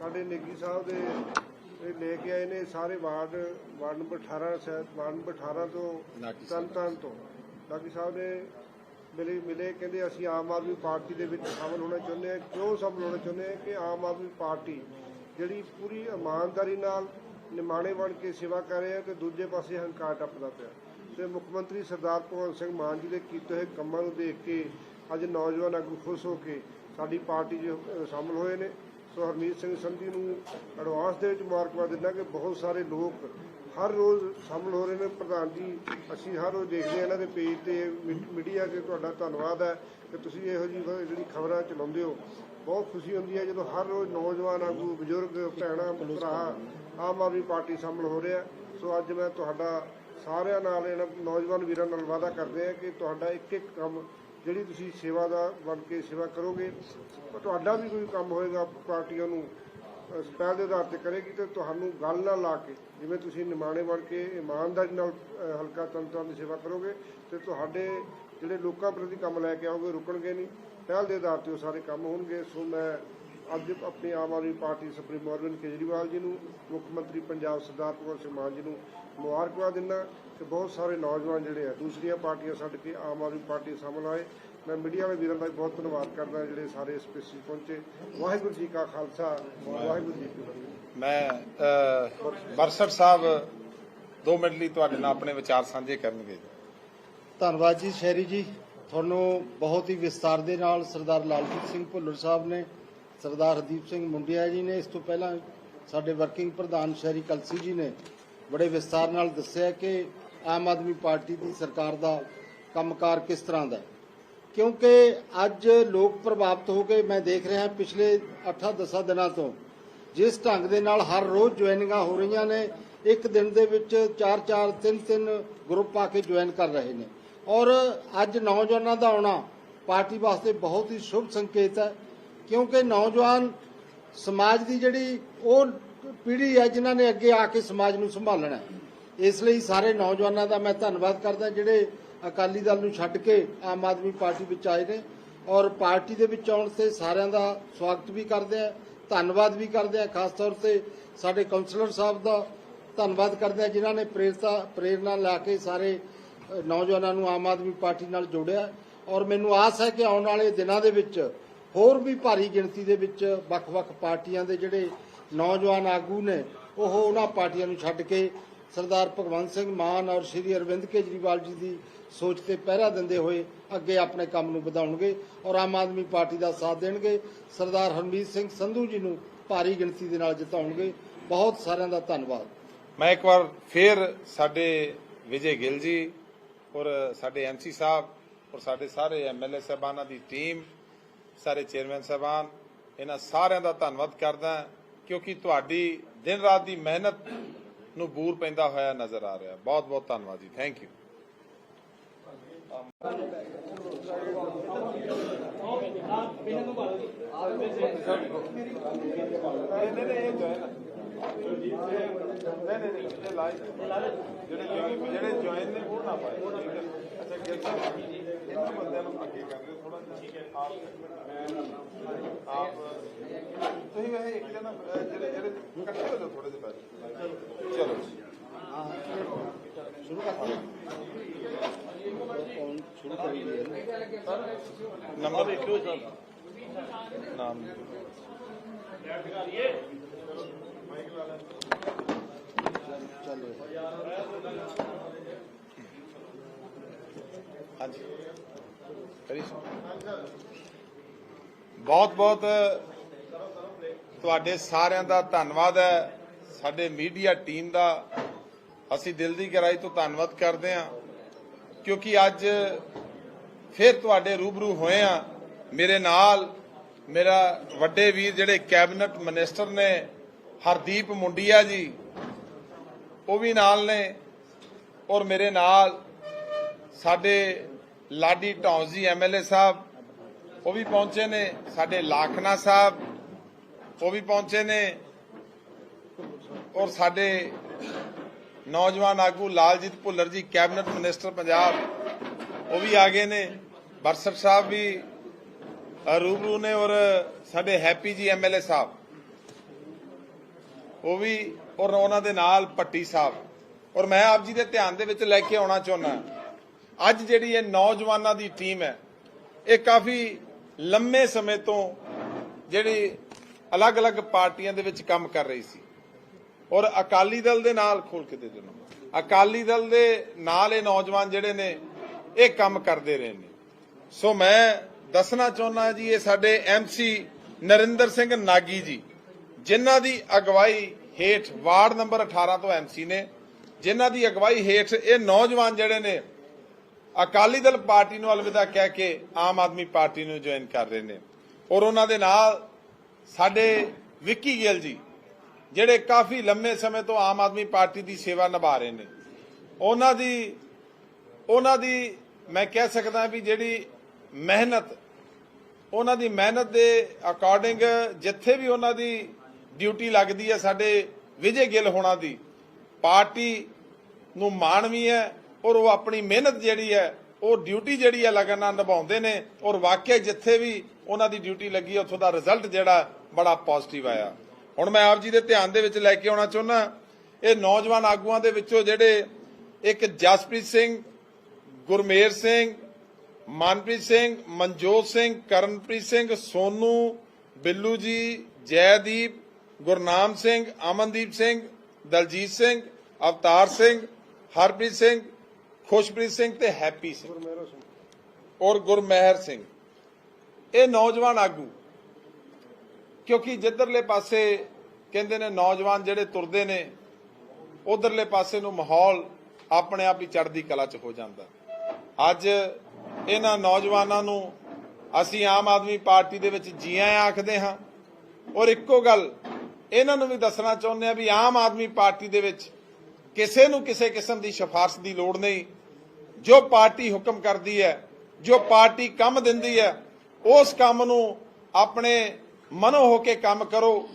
ਸਾਡੇ ਨੇਗੀ ਸਾਹਿਬ ਦੇ ਇਹ ਲੈ ਕੇ ਆਏ ਨੇ ਸਾਰੇ ਵਾਰਡ ਵਾਰਡ ਨੰਬਰ 18 ਸ਼ਾਇਦ ਵਾਰਡ ਨੰਬਰ 18 ਤੋਂ ਸਾਹਿਬ। ਤਨ ਤੋਂ ਨਾਗੀ ਸਾਹਿਬ ਨੇ ਮਿਲੇ ਮਿਲੇ ਕਹਿੰਦੇ ਅਸੀਂ ਆਮ ਆਦਮੀ ਪਾਰਟੀ ਦੇ ਵਿੱਚ ਸ਼ਾਮਲ ਹੋਣਾ ਚਾਹੁੰਦੇ ਹਾਂ। ਕਿਉਂ ਸ਼ਾਮਲ ਹੋਣਾ ਚਾਹੁੰਦੇ ਹਾਂ? ਕਿ ਆਮ ਆਦਮੀ ਪਾਰਟੀ ਜਿਹੜੀ ਪੂਰੀ ਇਮਾਨਦਾਰੀ ਨਾਲ ਨਿਮਾਣੇ ਬਣ ਕੇ ਸੇਵਾ ਕਰ ਰਹੇ ਆ ਤੇ ਦੂਜੇ ਪਾਸੇ ਹੰਕਾਰ ਟੱਪਦਾ ਪਿਆ। ਤੇ ਮੁੱਖ ਮੰਤਰੀ ਸਰਦਾਰ ਭਗਵੰਤ ਸਿੰਘ ਮਾਨ ਜੀ ਦੇ ਕੀਤੇ ਹੋਏ ਕੰਮਾਂ ਨੂੰ ਦੇਖ ਕੇ ਅੱਜ ਨੌਜਵਾਨ ਆਗੂ ਖੁਸ਼ ਹੋ ਕੇ ਸਾਡੀ ਪਾਰਟੀ 'ਚ ਸ਼ਾਮਲ ਹੋਏ ਨੇ। ਸੋ ਹਰਮੀਤ ਸਿੰਘ ਸੰਧੀ ਨੂੰ ਐਡਵਾਂਸ ਦੇ ਵਿੱਚ ਮੁਬਾਰਕਬਾਦ ਦਿੰਦਾ ਕਿ ਬਹੁਤ ਸਾਰੇ ਲੋਕ ਹਰ ਰੋਜ਼ ਸ਼ਾਮਲ ਹੋ ਰਹੇ ਨੇ ਪ੍ਰਧਾਨ ਜੀ, ਅਸੀਂ ਹਰ ਰੋਜ਼ ਦੇਖਦੇ ਹਾਂ ਇਹਨਾਂ ਦੇ ਪੇਜ ਤੇ ਮੀਡੀਆ ਤੇ ਤੁਹਾਡਾ ਧੰਨਵਾਦ ਹੈ ਕਿ ਤੁਸੀਂ ਇਹੋ ਜਿਹੀ ਜਿਹੜੀ ਖਬਰਾਂ ਚਲਾਉਂਦੇ ਹੋ। ਬਹੁਤ ਖੁਸ਼ੀ ਹੁੰਦੀ ਹੈ ਜਦੋਂ ਹਰ ਰੋਜ਼ ਨੌਜਵਾਨ ਆਗੂ, ਬਜ਼ੁਰਗ, ਭੈਣਾਂ, ਭਰਾ, ਆਮ ਆਦਮੀ ਪਾਰਟੀ ਸ਼ਾਮਲ ਹੋ ਰਿਹਾ ਸੋ ਅੱਜ ਮੈਂ ਤੁਹਾਡਾ ਸਾਰਿਆਂ ਨਾਲ, ਇਹਨਾਂ ਨੌਜਵਾਨ ਵੀਰਾਂ ਨਾਲ ਵਾਅਦਾ ਕਰਦੇ ਹਾਂ ਕਿ ਤੁਹਾਡਾ ਇੱਕ ਇੱਕ ਕੰਮ ਜਿਹੜੀ ਤੁਸੀਂ ਸੇਵਾ ਦਾ, ਬਣ ਕੇ ਸੇਵਾ ਕਰੋਗੇ। ਤੁਹਾਡਾ ਵੀ ਕੋਈ ਕੰਮ ਹੋਏਗਾ ਪਾਰਟੀਆਂ ਨੂੰ ਪਹਿਲ ਦੇ ਆਧਾਰ ਤੇ ਕਰੇਗੀ ਤੇ ਤੁਹਾਨੂੰ ਗੱਲ ਨਾਲ ਲਾ ਕੇ, ਜਿਵੇਂ ਤੁਸੀਂ ਨਿਮਾਣੇ ਬਣ ਕੇ ਇਮਾਨਦਾਰੀ ਨਾਲ, ਅਹ, ਹਲਕਾ ਤੰਤਰਾਂ ਦੀ ਸੇਵਾ ਕਰੋਗੇ, ਤੇ ਤੁਹਾਡੇ ਜਿਹੜੇ ਲੋਕਾਂ ਪ੍ਰਤੀ ਕੰਮ ਲੈ ਕੇ ਆਓਗੇ ਰੁਕਣਗੇ ਨਹੀਂ। ਪਹਿਲ ਦੇ ਆਧਾਰ ਤੇ ਉਹ ਸਾਰੇ ਕੰਮ ਹੋਣਗੇ। ਸੋ ਮੈਂ ਅੱਜ ਆਪਣੀ ਆਮ ਆਦਮੀ ਪਾਰਟੀ ਸੁਪਰੀਮੋ ਅਰਵਿੰਦ ਕੇਜਰੀਵਾਲ ਜੀ ਨੂੰ, ਮੁੱਖ ਮੰਤਰੀ ਪੰਜਾਬ ਸਰਦਾਰ ਭਗਵੰਤ ਸਿੰਘ ਮਾਨ ਜੀ ਨੂੰ ਮੁਬਾਰਕਬਾਦ ਦਿੰਦਾ ਕਿ ਬਹੁਤ ਸਾਰੇ ਨੌਜਵਾਨ ਜਿਹੜੇ ਆ, ਦੂਸਰੀਆਂ ਪਾਰਟੀਆਂ ਛੱਡ ਕੇ ਆਮ ਆਦਮੀ ਪਾਰਟੀ ਸਾਹਮਣੇ ਆਏ। ਮੈਂ ਮੀਡੀਆ ਵਾਲੇ ਵੀਰਾਂ ਦਾ ਬਹੁਤ ਧੰਨਵਾਦ ਕਰਦਾ ਜਿਹੜੇ ਸਾਰੇ ਇਸ ਪੇਸ਼ੀ ਪਹੁੰਚੇ। ਵਾਹਿਗੁਰੂ ਜੀ ਕਾ ਖਾਲਸਾ ਵਾਹਿਗੁਰੂ ਜੀ ਕੀ ਫਤਿਹ। ਮੈਂ ਅਹ, ਬਰਸਟ ਸਾਹਿਬ 2 ਮਿੰਟ ਲਈ ਤੁਹਾਡੇ ਨਾਲ ਆਪਣੇ ਵਿਚਾਰ ਸਾਂਝੇ ਕਰਨਗੇ। ਧੰਨਵਾਦ ਜੀ ਸ਼ਹਿਰੀ ਜੀ। ਤੁਹਾਨੂੰ ਬਹੁਤ ਹੀ ਵਿਸਤਾਰ ਦੇ ਨਾਲ ਸਰਦਾਰ ਲਾਲਜੀਤ ਸਿੰਘ ਭੁੱਲਰ ਸਾਹਿਬ ਨੇ ਸਰਦਾਰ ਹਰਦੀਪ ਸਿੰਘ ਮੁੰਡਿਆ ਜੀ ਨੇ ਇਸ ਤੋਂ ਪਹਿਲਾਂ ਸਾਡੇ ਵਰਕਿੰਗ ਪ੍ਰਧਾਨ ਸ਼ਹਿਰੀ ਕਲਸੀ ਜੀ ਨੇ ਬੜੇ ਵਿਸਤਾਰ ਨਾਲ ਦੱਸਿਆ ਕਿ ਆਮ ਆਦਮੀ ਪਾਰਟੀ ਦੀ ਸਰਕਾਰ ਦਾ ਕੰਮਕਾਰ ਕਿਸ ਤਰ੍ਹਾਂ ਦਾ ਹੈ। ਕਿਉਂਕਿ ਅੱਜ ਲੋਕ ਪ੍ਰਭਾਵਿਤ ਹੋ ਕੇ ਮੈਂ ਦੇਖ ਰਿਹਾ ਪਿਛਲੇ 8-10 ਦਿਨਾਂ ਤੋਂ, ਜਿਸ ਢੰਗ ਦੇ ਨਾਲ ਹਰ ਰੋਜ਼ ਜੁਆਇਨਿੰਗਾਂ ਹੋ ਰਹੀਆਂ ਨੇ, ਇੱਕ ਦਿਨ ਦੇ ਵਿੱਚ 4-4 3-3 ਗਰੁੱਪ ਆ ਕੇ ਜੁਆਇਨ ਕਰ ਰਹੇ ਨੇ। ਔਰ ਅੱਜ ਨੌਜਵਾਨਾਂ ਦਾ ਆਉਣਾ ਪਾਰਟੀ ਵਾਸਤੇ ਬਹੁਤ ਹੀ ਸ਼ੁਭ ਸੰਕੇਤ ਹੈ, ਕਿਉਂਕਿ ਨੌਜਵਾਨ ਸਮਾਜ ਦੀ ਜਿਹੜੀ ਉਹ ਪੀੜ੍ਹੀ ਹੈ, ਜਿਨ੍ਹਾਂ ਨੇ ਅੱਗੇ ਆ ਕੇ ਸਮਾਜ ਨੂੰ ਸੰਭਾਲਣਾ ਹੈ। ਇਸ ਲਈ ਸਾਰੇ ਨੌਜਵਾਨਾਂ ਦਾ ਮੈਂ ਧੰਨਵਾਦ ਕਰਦਾ, ਜਿਹੜੇ ਅਕਾਲੀ ਦਲ ਨੂੰ ਛੱਡ ਕੇ ਆਮ ਆਦਮੀ ਪਾਰਟੀ ਵਿੱਚ ਆਏ ਨੇ ਔਰ ਪਾਰਟੀ ਦੇ ਵਿੱਚ ਆਉਣ ਤੇ ਸਾਰਿਆਂ ਦਾ ਸਵਾਗਤ ਵੀ ਕਰਦੇ ਆ, ਧੰਨਵਾਦ ਵੀ ਕਰਦੇ ਆ। ਖਾਸ ਤੌਰ ਤੇ ਸਾਡੇ ਕਾਉਂਸਲਰ ਸਾਹਿਬ ਦਾ ਧੰਨਵਾਦ ਕਰਦੇ ਆ, ਜਿਨ੍ਹਾਂ ਨੇ ਪ੍ਰੇਰਤਾ ਪ੍ਰੇਰਨਾ ਲਾ ਕੇ ਸਾਰੇ ਨੌਜਵਾਨਾਂ ਨੂੰ ਆਮ ਆਦਮੀ ਪਾਰਟੀ ਨਾਲ ਜੋੜਿਆ। ਔਰ ਮੈਨੂੰ ਆਸ ਹੈ ਕਿ ਆਉਣ ਵਾਲੇ ਦਿਨਾਂ ਦੇ ਵਿੱਚ ਹੋਰ ਵੀ ਭਾਰੀ ਗਿਣਤੀ ਦੇ ਵਿੱਚ ਵੱਖ-ਵੱਖ ਪਾਰਟੀਆਂ ਦੇ ਜਿਹੜੇ ਨੌਜਵਾਨ ਆਗੂ ਨੇ, ਉਹ ਉਹਨਾਂ ਪਾਰਟੀਆਂ ਨੂੰ ਛੱਡ ਕੇ ਸਰਦਾਰ ਭਗਵੰਤ ਸਿੰਘ ਮਾਨ ਔਰ ਸ਼੍ਰੀ ਅਰਵਿੰਦ ਕੇਜਰੀਵਾਲ ਜੀ ਦੀ ਸੋਚ ਤੇ ਪਹਿਰਾ ਦਿੰਦੇ ਹੋਏ ਅੱਗੇ ਆਪਣੇ ਕੰਮ ਨੂੰ ਵਧਾਉਣਗੇ ਔਰ ਆਮ ਆਦਮੀ ਪਾਰਟੀ ਦਾ ਸਾਥ ਦੇਣਗੇ। ਸਰਦਾਰ ਹਰਮੀਤ ਸਿੰਘ ਸੰਧੂ ਜੀ ਨੂੰ ਭਾਰੀ ਗਿਣਤੀ ਦੇ ਨਾਲ ਜਿਤਾਉਣਗੇ। ਬਹੁਤ ਸਾਰਿਆਂ ਦਾ ਧੰਨਵਾਦ। ਮੈਂ ਇੱਕ ਵਾਰ ਫੇਰ ਸਾਡੇ ਵਿਜੇ ਗਿੱਲ ਜੀ ਔਰ ਸਾਡੇ ਐਮਸੀ ਸਾਹਿਬ ਔਰ ਸਾਡੇ ਸਾਰੇ ਐਮਐਲਏ ਸਾਹਿਬਾਨਾਂ ਦੀ ਟੀਮ, ਸਾਰੇ ਚੇਅਰਮੈਨ ਸਾਹਿਬਾਨ, ਇਹਨਾਂ ਸਾਰਿਆਂ ਦਾ ਧੰਨਵਾਦ ਕਰਦਾ ਕਿਉਂਕਿ ਤੁਹਾਡੀ ਦਿਨ ਰਾਤ ਦੀ ਮਿਹਨਤ ਨੂੰ ਬੂਰ ਪੈਂਦਾ ਹੋਇਆ ਨਜ਼ਰ ਆ ਰਿਹਾ। ਬਹੁਤ ਬਹੁਤ ਧੰਨਵਾਦ ਜੀ। ਥੈਂਕ ਯੂ ਜਿਹੜੇ ਜੁਆਇਨ ਨੇ, ਉਹ ਨਾ ਪਾਏ। ਅੱਛਾ ਗਿਲ ਸਾਹਿਬ ਇਹਨਾਂ ਬੰਦਿਆਂ ਨੂੰ ਅੱਗੇ ਕਰਦੇ ਥੋੜਾ ਜਿਹਾ। ਆਪ ਆਪ ਤੁਸੀਂ ਵੈਸੇ ਇੱਕ ਜਣਾ ਅਹ, ਜਿਹੜੇ ਜਿਹੜੇ ਇਕੱਠੇ ਹੋ ਜਾਓ ਥੋੜੇ ਜਿਹੇ ਬਾਅਦ ਚਲੋ ਸ਼ੁਰੂ ਕਰਦੇ ਕੌਣ ਸ਼ੁਰੂ ਤੁਹਾਡੇ ਸਾਰਿਆਂ ਦਾ ਧੰਨਵਾਦ ਹੈ, ਸਾਡੇ ਮੀਡੀਆ ਟੀਮ ਦਾ। ਅਸੀਂ ਦਿਲ ਦੀ ਗਹਿਰਾਈ ਤੋਂ ਧੰਨਵਾਦ ਕਰਦੇ ਹਾਂ, ਕਿਉਂਕਿ ਅੱਜ ਫਿਰ ਤੁਹਾਡੇ ਰੂਬਰੂ ਹੋਏ ਆ ਮੇਰੇ ਨਾਲ ਮੇਰਾ ਵੱਡੇ ਵੀਰ ਜਿਹੜੇ ਕੈਬਨਿਟ ਮਿਨਿਸਟਰ ਨੇ, ਹਰਦੀਪ ਮੁੰਡੀਆ ਜੀ, ਉਹ ਵੀ ਨਾਲ ਨੇ। ਔਰ ਮੇਰੇ ਨਾਲ ਸਾਡੇ ਲਾਡੀ ਢੌਂਸ ਜੀ ਐਮਐਲਏ ਸਾਹਿਬ, ਉਹ ਵੀ ਪਹੁੰਚੇ ਨੇ। ਸਾਡੇ ਲਾਖਨਾ ਸਾਹਿਬ ਉਹ ਵੀ ਪਹੁੰਚੇ ਨੇ। ਔਰ ਸਾਡੇ ਨੌਜਵਾਨ ਆਗੂ ਲਾਲਜੀਤ ਭੁੱਲਰ ਜੀ, ਕੈਬਨਿਟ ਮਿਨਿਸਟਰ ਪੰਜਾਬ, ਉਹ ਵੀ ਆ ਗਏ ਨੇ। ਬਰਸਰ ਸਾਹਿਬ ਵੀ ਰੂਬਰੂ ਨੇ ਔਰ ਸਾਡੇ ਹੈਪੀ ਜੀ ਐਮਐਲਏ ਸਾਹਿਬ, ਉਹ ਵੀ ਔਰ ਉਹਨਾਂ ਦੇ ਨਾਲ ਪੱਟੀ ਸਾਹਿਬ। ਔਰ ਮੈਂ ਆਪ ਜੀ ਦੇ ਧਿਆਨ ਦੇ ਵਿੱਚ ਲੈ ਕੇ ਆਉਣਾ ਚਾਹੁੰਦਾ ਅੱਜ ਜਿਹੜੀ ਇਹ ਨੌਜਵਾਨਾਂ ਦੀ ਟੀਮ ਹੈ, ਇਹ ਕਾਫੀ ਲੰਮੇ ਸਮੇਂ ਤੋਂ ਜਿਹੜੀ ਅਲੱਗ-ਅਲੱਗ ਪਾਰਟੀਆਂ ਦੇ ਵਿੱਚ ਕੰਮ ਕਰ ਰਹੀ ਸੀ। ਔਰ ਅਕਾਲੀ ਦਲ ਦੇ ਨਾਲ ਖੋਲ ਕੇ ਦੇ ਦੇਣਾ ਅਕਾਲੀ ਦਲ ਦੇ ਨਾਲ ਇਹ ਨੌਜਵਾਨ ਜਿਹੜੇ ਨੇ, ਇਹ ਕੰਮ ਕਰਦੇ ਰਹੇ ਨੇ। ਸੋ ਮੈਂ ਦੱਸਣਾ ਚਾਹੁੰਦਾ ਜੀ, ਇਹ ਸਾਡੇ ਐਮਸੀ ਨਰਿੰਦਰ ਸਿੰਘ ਨਾਗੀ ਜੀ, ਜਿਨ੍ਹਾਂ ਦੀ ਅਗਵਾਈ ਹੇਠ ਵਾਰਡ ਨੰਬਰ 18 ਤੋਂ ਐਮਸੀ ਨੇ, ਜਿਨ੍ਹਾਂ ਦੀ ਅਗਵਾਈ ਹੇਠ ਇਹ ਨੌਜਵਾਨ ਜਿਹੜੇ ਨੇ, ਅਕਾਲੀ ਦਲ ਪਾਰਟੀ ਨੂੰ ਅਲਵਿਦਾ ਕਹਿ ਕੇ ਆਮ ਆਦਮੀ ਪਾਰਟੀ ਨੂੰ ਜੁਆਇਨ ਕਰ ਰਹੇ ਨੇ। ਔਰ ਉਹਨਾਂ ਦੇ ਨਾਲ ਸਾਡੇ ਵਿੱਕੀ ਗਿੱਲ ਜੀ, ਜਿਹੜੇ ਕਾਫੀ ਲੰਮੇ ਸਮੇਂ ਤੋਂ ਆਮ ਆਦਮੀ ਪਾਰਟੀ ਦੀ ਸੇਵਾ ਨਿਭਾ ਰਹੇ ਨੇ, ਉਹਨਾਂ ਦੀ ਉਹਨਾਂ ਦੀ ਮੈਂ ਕਹਿ ਸਕਦਾ ਵੀ ਜਿਹੜੀ ਮਿਹਨਤ, ਉਹਨਾਂ ਦੀ ਮਿਹਨਤ ਦੇ ਅਕੋਰਡਿੰਗ ਜਿੱਥੇ ਵੀ ਉਹਨਾਂ ਦੀ ਡਿਊਟੀ ਲੱਗਦੀ ਹੈ ਸਾਡੇ ਵਿਜੇ ਗਿੱਲ ਹੋਣਾ ਦੀ, ਪਾਰਟੀ ਨੂੰ ਮਾਣ ਵੀ ਹੈ ਔਰ ਉਹ ਆਪਣੀ ਮਿਹਨਤ ਜਿਹੜੀ ਹੈ ਉਹ ਡਿਊਟੀ ਜਿਹੜੀ ਹੈ ਲਗਨ ਨਾਲ ਨਿਭਾਉਂਦੇ ਨੇ ਔਰ ਵਾਕਿਆ ਜਿੱਥੇ ਵੀ ਉਹਨਾਂ ਦੀ ਡਿਊਟੀ ਲੱਗੀ ਉੱਥੋਂ ਦਾ ਰਿਜ਼ਲਟ ਜਿਹੜਾ ਬੜਾ ਪੋਜ਼ਿਟਿਵ ਆਇਆ। ਹੁਣ ਮੈਂ ਆਪ ਜੀ ਦੇ ਧਿਆਨ ਦੇ ਵਿੱਚ ਲੈ ਕੇ ਆਉਣਾ ਚਾਹੁੰਦਾ ਇਹ ਨੌਜਵਾਨ ਆਗੂਆਂ ਦੇ ਵਿੱਚੋਂ ਜਿਹੜੇ ਇੱਕ ਜਸਪ੍ਰੀਤ ਸਿੰਘ, ਗੁਰਮੇਰ ਸਿੰਘ, ਮਨਪ੍ਰੀਤ ਸਿੰਘ, ਮਨਜੋਤ ਸਿੰਘ, ਕਰਨਪ੍ਰੀਤ ਸਿੰਘ, ਸੋਨੂ, ਬਿੱਲੂ ਜੀ, ਜੈਦੀਪ, ਗੁਰਨਾਮ ਸਿੰਘ, ਅਮਨਦੀਪ ਸਿੰਘ, ਦਲਜੀਤ ਸਿੰਘ, ਅਵਤਾਰ ਸਿੰਘ, ਹਰਪ੍ਰੀਤ ਸਿੰਘ ਖੁਸ਼ਪ੍ਰੀਤ ਸਿੰਘ ਤੇ ਹੈਪੀ ਸਿੰਘ। ਔਰ ਗੁਰਮਹਿਰ ਸਿੰਘ। ਇਹ ਨੌਜਵਾਨ ਆਗੂ। ਕਿਉਂਕਿ ਜਿੱਧਰਲੇ ਪਾਸੇ ਕਹਿੰਦੇ ਨੇ ਨੌਜਵਾਨ ਜਿਹੜੇ ਤੁਰਦੇ ਨੇ, ਉਧਰਲੇ ਪਾਸੇ ਨੂੰ ਮਾਹੌਲ ਆਪਣੇ ਆਪ ਹੀ ਚੜ੍ਹਦੀ ਕਲਾ 'ਚ ਹੋ ਜਾਂਦਾ। ਅੱਜ ਇਹਨਾਂ ਨੌਜਵਾਨਾਂ ਨੂੰ ਅਸੀਂ ਆਮ ਆਦਮੀ ਪਾਰਟੀ ਦੇ ਵਿੱਚ ਜੀਆਂ ਆਖਦੇ ਹਾਂ। ਔਰ ਇੱਕੋ ਗੱਲ ਇਹਨਾਂ ਨੂੰ ਵੀ ਦੱਸਣਾ ਚਾਹੁੰਦੇ ਆ ਵੀ ਆਮ ਆਦਮੀ ਪਾਰਟੀ ਦੇ ਵਿੱਚ ਕਿਸੇ ਨੂੰ ਕਿਸੇ ਕਿਸਮ ਦੀ ਸਿਫਾਰਿਸ਼ ਦੀ ਲੋੜ ਨਹੀਂ। ਜੋ ਪਾਰਟੀ ਹੁਕਮ ਕਰਦੀ ਹੈ, ਜੋ ਪਾਰਟੀ ਕੰਮ ਦਿੰਦੀ ਹੈ, ਉਸ ਕੰਮ ਨੂੰ ਆਪਣੇ ਮਨੋ ਹੋ ਕੇ ਕੰਮ ਕਰੋ।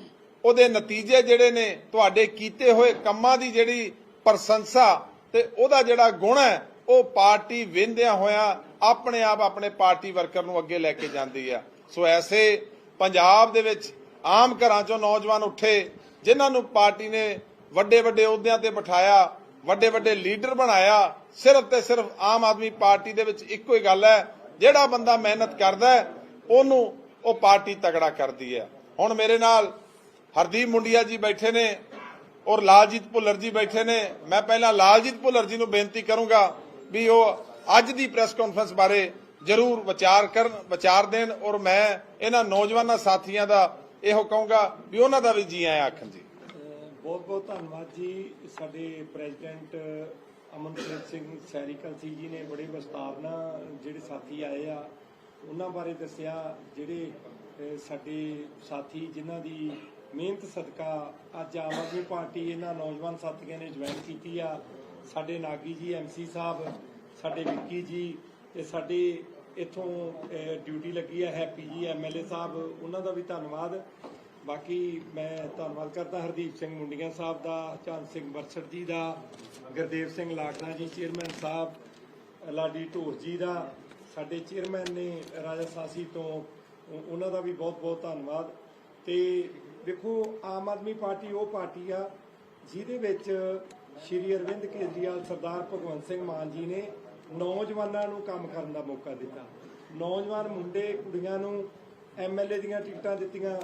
ਉਹਦੇ ਨਤੀਜੇ ਜਿਹੜੇ ਨੇ, ਤੁਹਾਡੇ ਕੀਤੇ ਹੋਏ ਕੰਮਾਂ ਦੀ ਜਿਹੜੀ ਪ੍ਰਸ਼ੰਸਾ ਤੇ ਉਹਦਾ ਜਿਹੜਾ ਗੁਣ ਹੈ, ਉਹ ਪਾਰਟੀ ਵੇਂਦਿਆਂ ਹੋਇਆ ਆਪਣੇ ਆਪ ਆਪਣੇ ਪਾਰਟੀ ਵਰਕਰ ਨੂੰ ਅੱਗੇ ਲੈ ਕੇ ਜਾਂਦੀ ਹੈ। ਸੋ ਐਸੇ ਪੰਜਾਬ ਦੇ ਵਿੱਚ ਆਮ ਘਰਾਂ ਚੋਂ ਨੌਜਵਾਨ ਉੱਠੇ, ਜਿਨ੍ਹਾਂ ਨੂੰ ਪਾਰਟੀ ਨੇ ਵੱਡੇ ਵੱਡੇ ਅਹੁਦਿਆਂ ਤੇ ਬਿਠਾਇਆ ਵੱਡੇ ਵੱਡੇ ਲੀਡਰ ਬਣਾਇਆ, ਸਿਰਫ ਤੇ ਸਿਰਫ ਆਮ ਆਦਮੀ ਪਾਰਟੀ ਦੇ ਵਿੱਚ ਇੱਕੋ ਹੀ ਗੱਲ ਹੈ, ਜਿਹੜਾ ਬੰਦਾ ਮਿਹਨਤ ਕਰਦਾ ਉਹਨੂੰ ਉਹ ਪਾਰਟੀ ਤਗੜਾ ਕਰਦੀ ਹੈ। ਹੁਣ ਮੇਰੇ ਨਾਲ ਹਰਦੀਪ ਮੁੰਡੀਆ ਜੀ ਬੈਠੇ ਨੇ ਔਰ ਲਾਲਜੀਤ ਭੁੱਲਰ ਜੀ ਬੈਠੇ ਨੇ। ਮੈਂ ਪਹਿਲਾਂ ਲਾਲਜੀਤ ਭੁੱਲਰ ਜੀ ਨੂੰ ਬੇਨਤੀ ਕਰੂੰਗਾ ਵੀ ਉਹ ਅੱਜ ਦੀ ਪ੍ਰੈਸ ਕਾਨਫਰੰਸ ਬਾਰੇ ਜ਼ਰੂਰ ਵਿਚਾਰ ਕਰਨ, ਵਿਚਾਰ ਦੇਣ ਔਰ ਮੈਂ ਇਹਨਾਂ ਨੌਜਵਾਨਾਂ ਸਾਥੀਆਂ ਦਾ ਇਹੋ ਕਹੂੰਗਾ ਵੀ ਉਹਨਾਂ ਦਾ ਵੀ ਜੀ ਆਇਆਂ ਆਖਣ ਜੀ। ਬਹੁਤ ਬਹੁਤ ਧੰਨਵਾਦ ਜੀ। ਸਾਡੇ ਪ੍ਰੈਜ਼ੀਡੈਂਟ ਅਮਨਪ੍ਰੀਤ ਸਿੰਘ ਸੈਰੀਕਲ ਸੀ ਜੀ ਨੇ ਬੜੇ ਵਿਸਤਾਰ ਨਾਲ ਜਿਹੜੇ ਸਾਥੀ ਆਏ ਆ, ਉਹਨਾਂ ਬਾਰੇ ਦੱਸਿਆ, ਜਿਹੜੇ ਸਾਡੇ ਸਾਥੀ ਜਿਨ੍ਹਾਂ ਦੀ ਮਿਹਨਤ ਸਦਕਾ ਅੱਜ ਆਮ ਆਦਮੀ ਪਾਰਟੀ ਇਹਨਾਂ ਨੌਜਵਾਨ ਸਾਥੀਆਂ ਨੇ ਜੁਆਇਨ ਕੀਤੀ ਆ। ਸਾਡੇ ਨਾਗੀ ਜੀ ਐਮਸੀ ਸਾਹਿਬ, ਸਾਡੇ ਵਿੱਕੀ ਜੀ ਤੇ ਸਾਡੇ ਇਥੋਂ ਡਿਊਟੀ ਲੱਗੀ ਹੈ ਹੈਪੀ ਜੀ ਐਮਐਲਏ ਸਾਹਿਬ, ਉਹਨਾਂ ਦਾ ਵੀ ਧੰਨਵਾਦ। ਬਾਕੀ ਮੈਂ ਧੰਨਵਾਦ ਕਰਦਾ ਹਰਦੀਪ ਸਿੰਘ ਮੁੰਡੀਆਂ ਸਾਹਿਬ ਦਾ, ਚੰਦ ਸਿੰਘ ਬਰਸੜ ਜੀ ਦਾ, ਗੁਰਦੇਵ ਸਿੰਘ ਲਾਖਣਾ ਜੀ, ਚੇਅਰਮੈਨ ਸਾਹਿਬ, ਲਾਡੀ ਢੋਰ ਜੀ ਦਾ, ਸਾਡੇ ਚੇਅਰਮੈਨ ਨੇ ਰਾਜਾ ਸਾਸੀ ਤੋਂ ਉਹਨਾਂ ਦਾ ਵੀ ਬਹੁਤ ਬਹੁਤ ਧੰਨਵਾਦ। ਤੇ ਦੇਖੋ ਆਮ ਆਦਮੀ ਪਾਰਟੀ ਉਹ ਪਾਰਟੀ ਆ, ਜਿਹਦੇ ਵਿੱਚ ਸ਼੍ਰੀ ਅਰਵਿੰਦ ਕੇਜਰੀਵਾਲ ਸਰਦਾਰ ਭਗਵੰਤ ਸਿੰਘ ਮਾਨ ਜੀ ਨੇ ਨੌਜਵਾਨਾਂ ਨੂੰ ਕੰਮ ਕਰਨ ਦਾ ਮੌਕਾ ਦਿੱਤਾ। ਨੌਜਵਾਨ ਮੁੰਡੇ, ਕੁੜੀਆਂ ਨੂੰ ਐਮਐਲਏ ਦੀਆਂ ਟਿਕਟਾਂ ਦਿੱਤੀਆਂ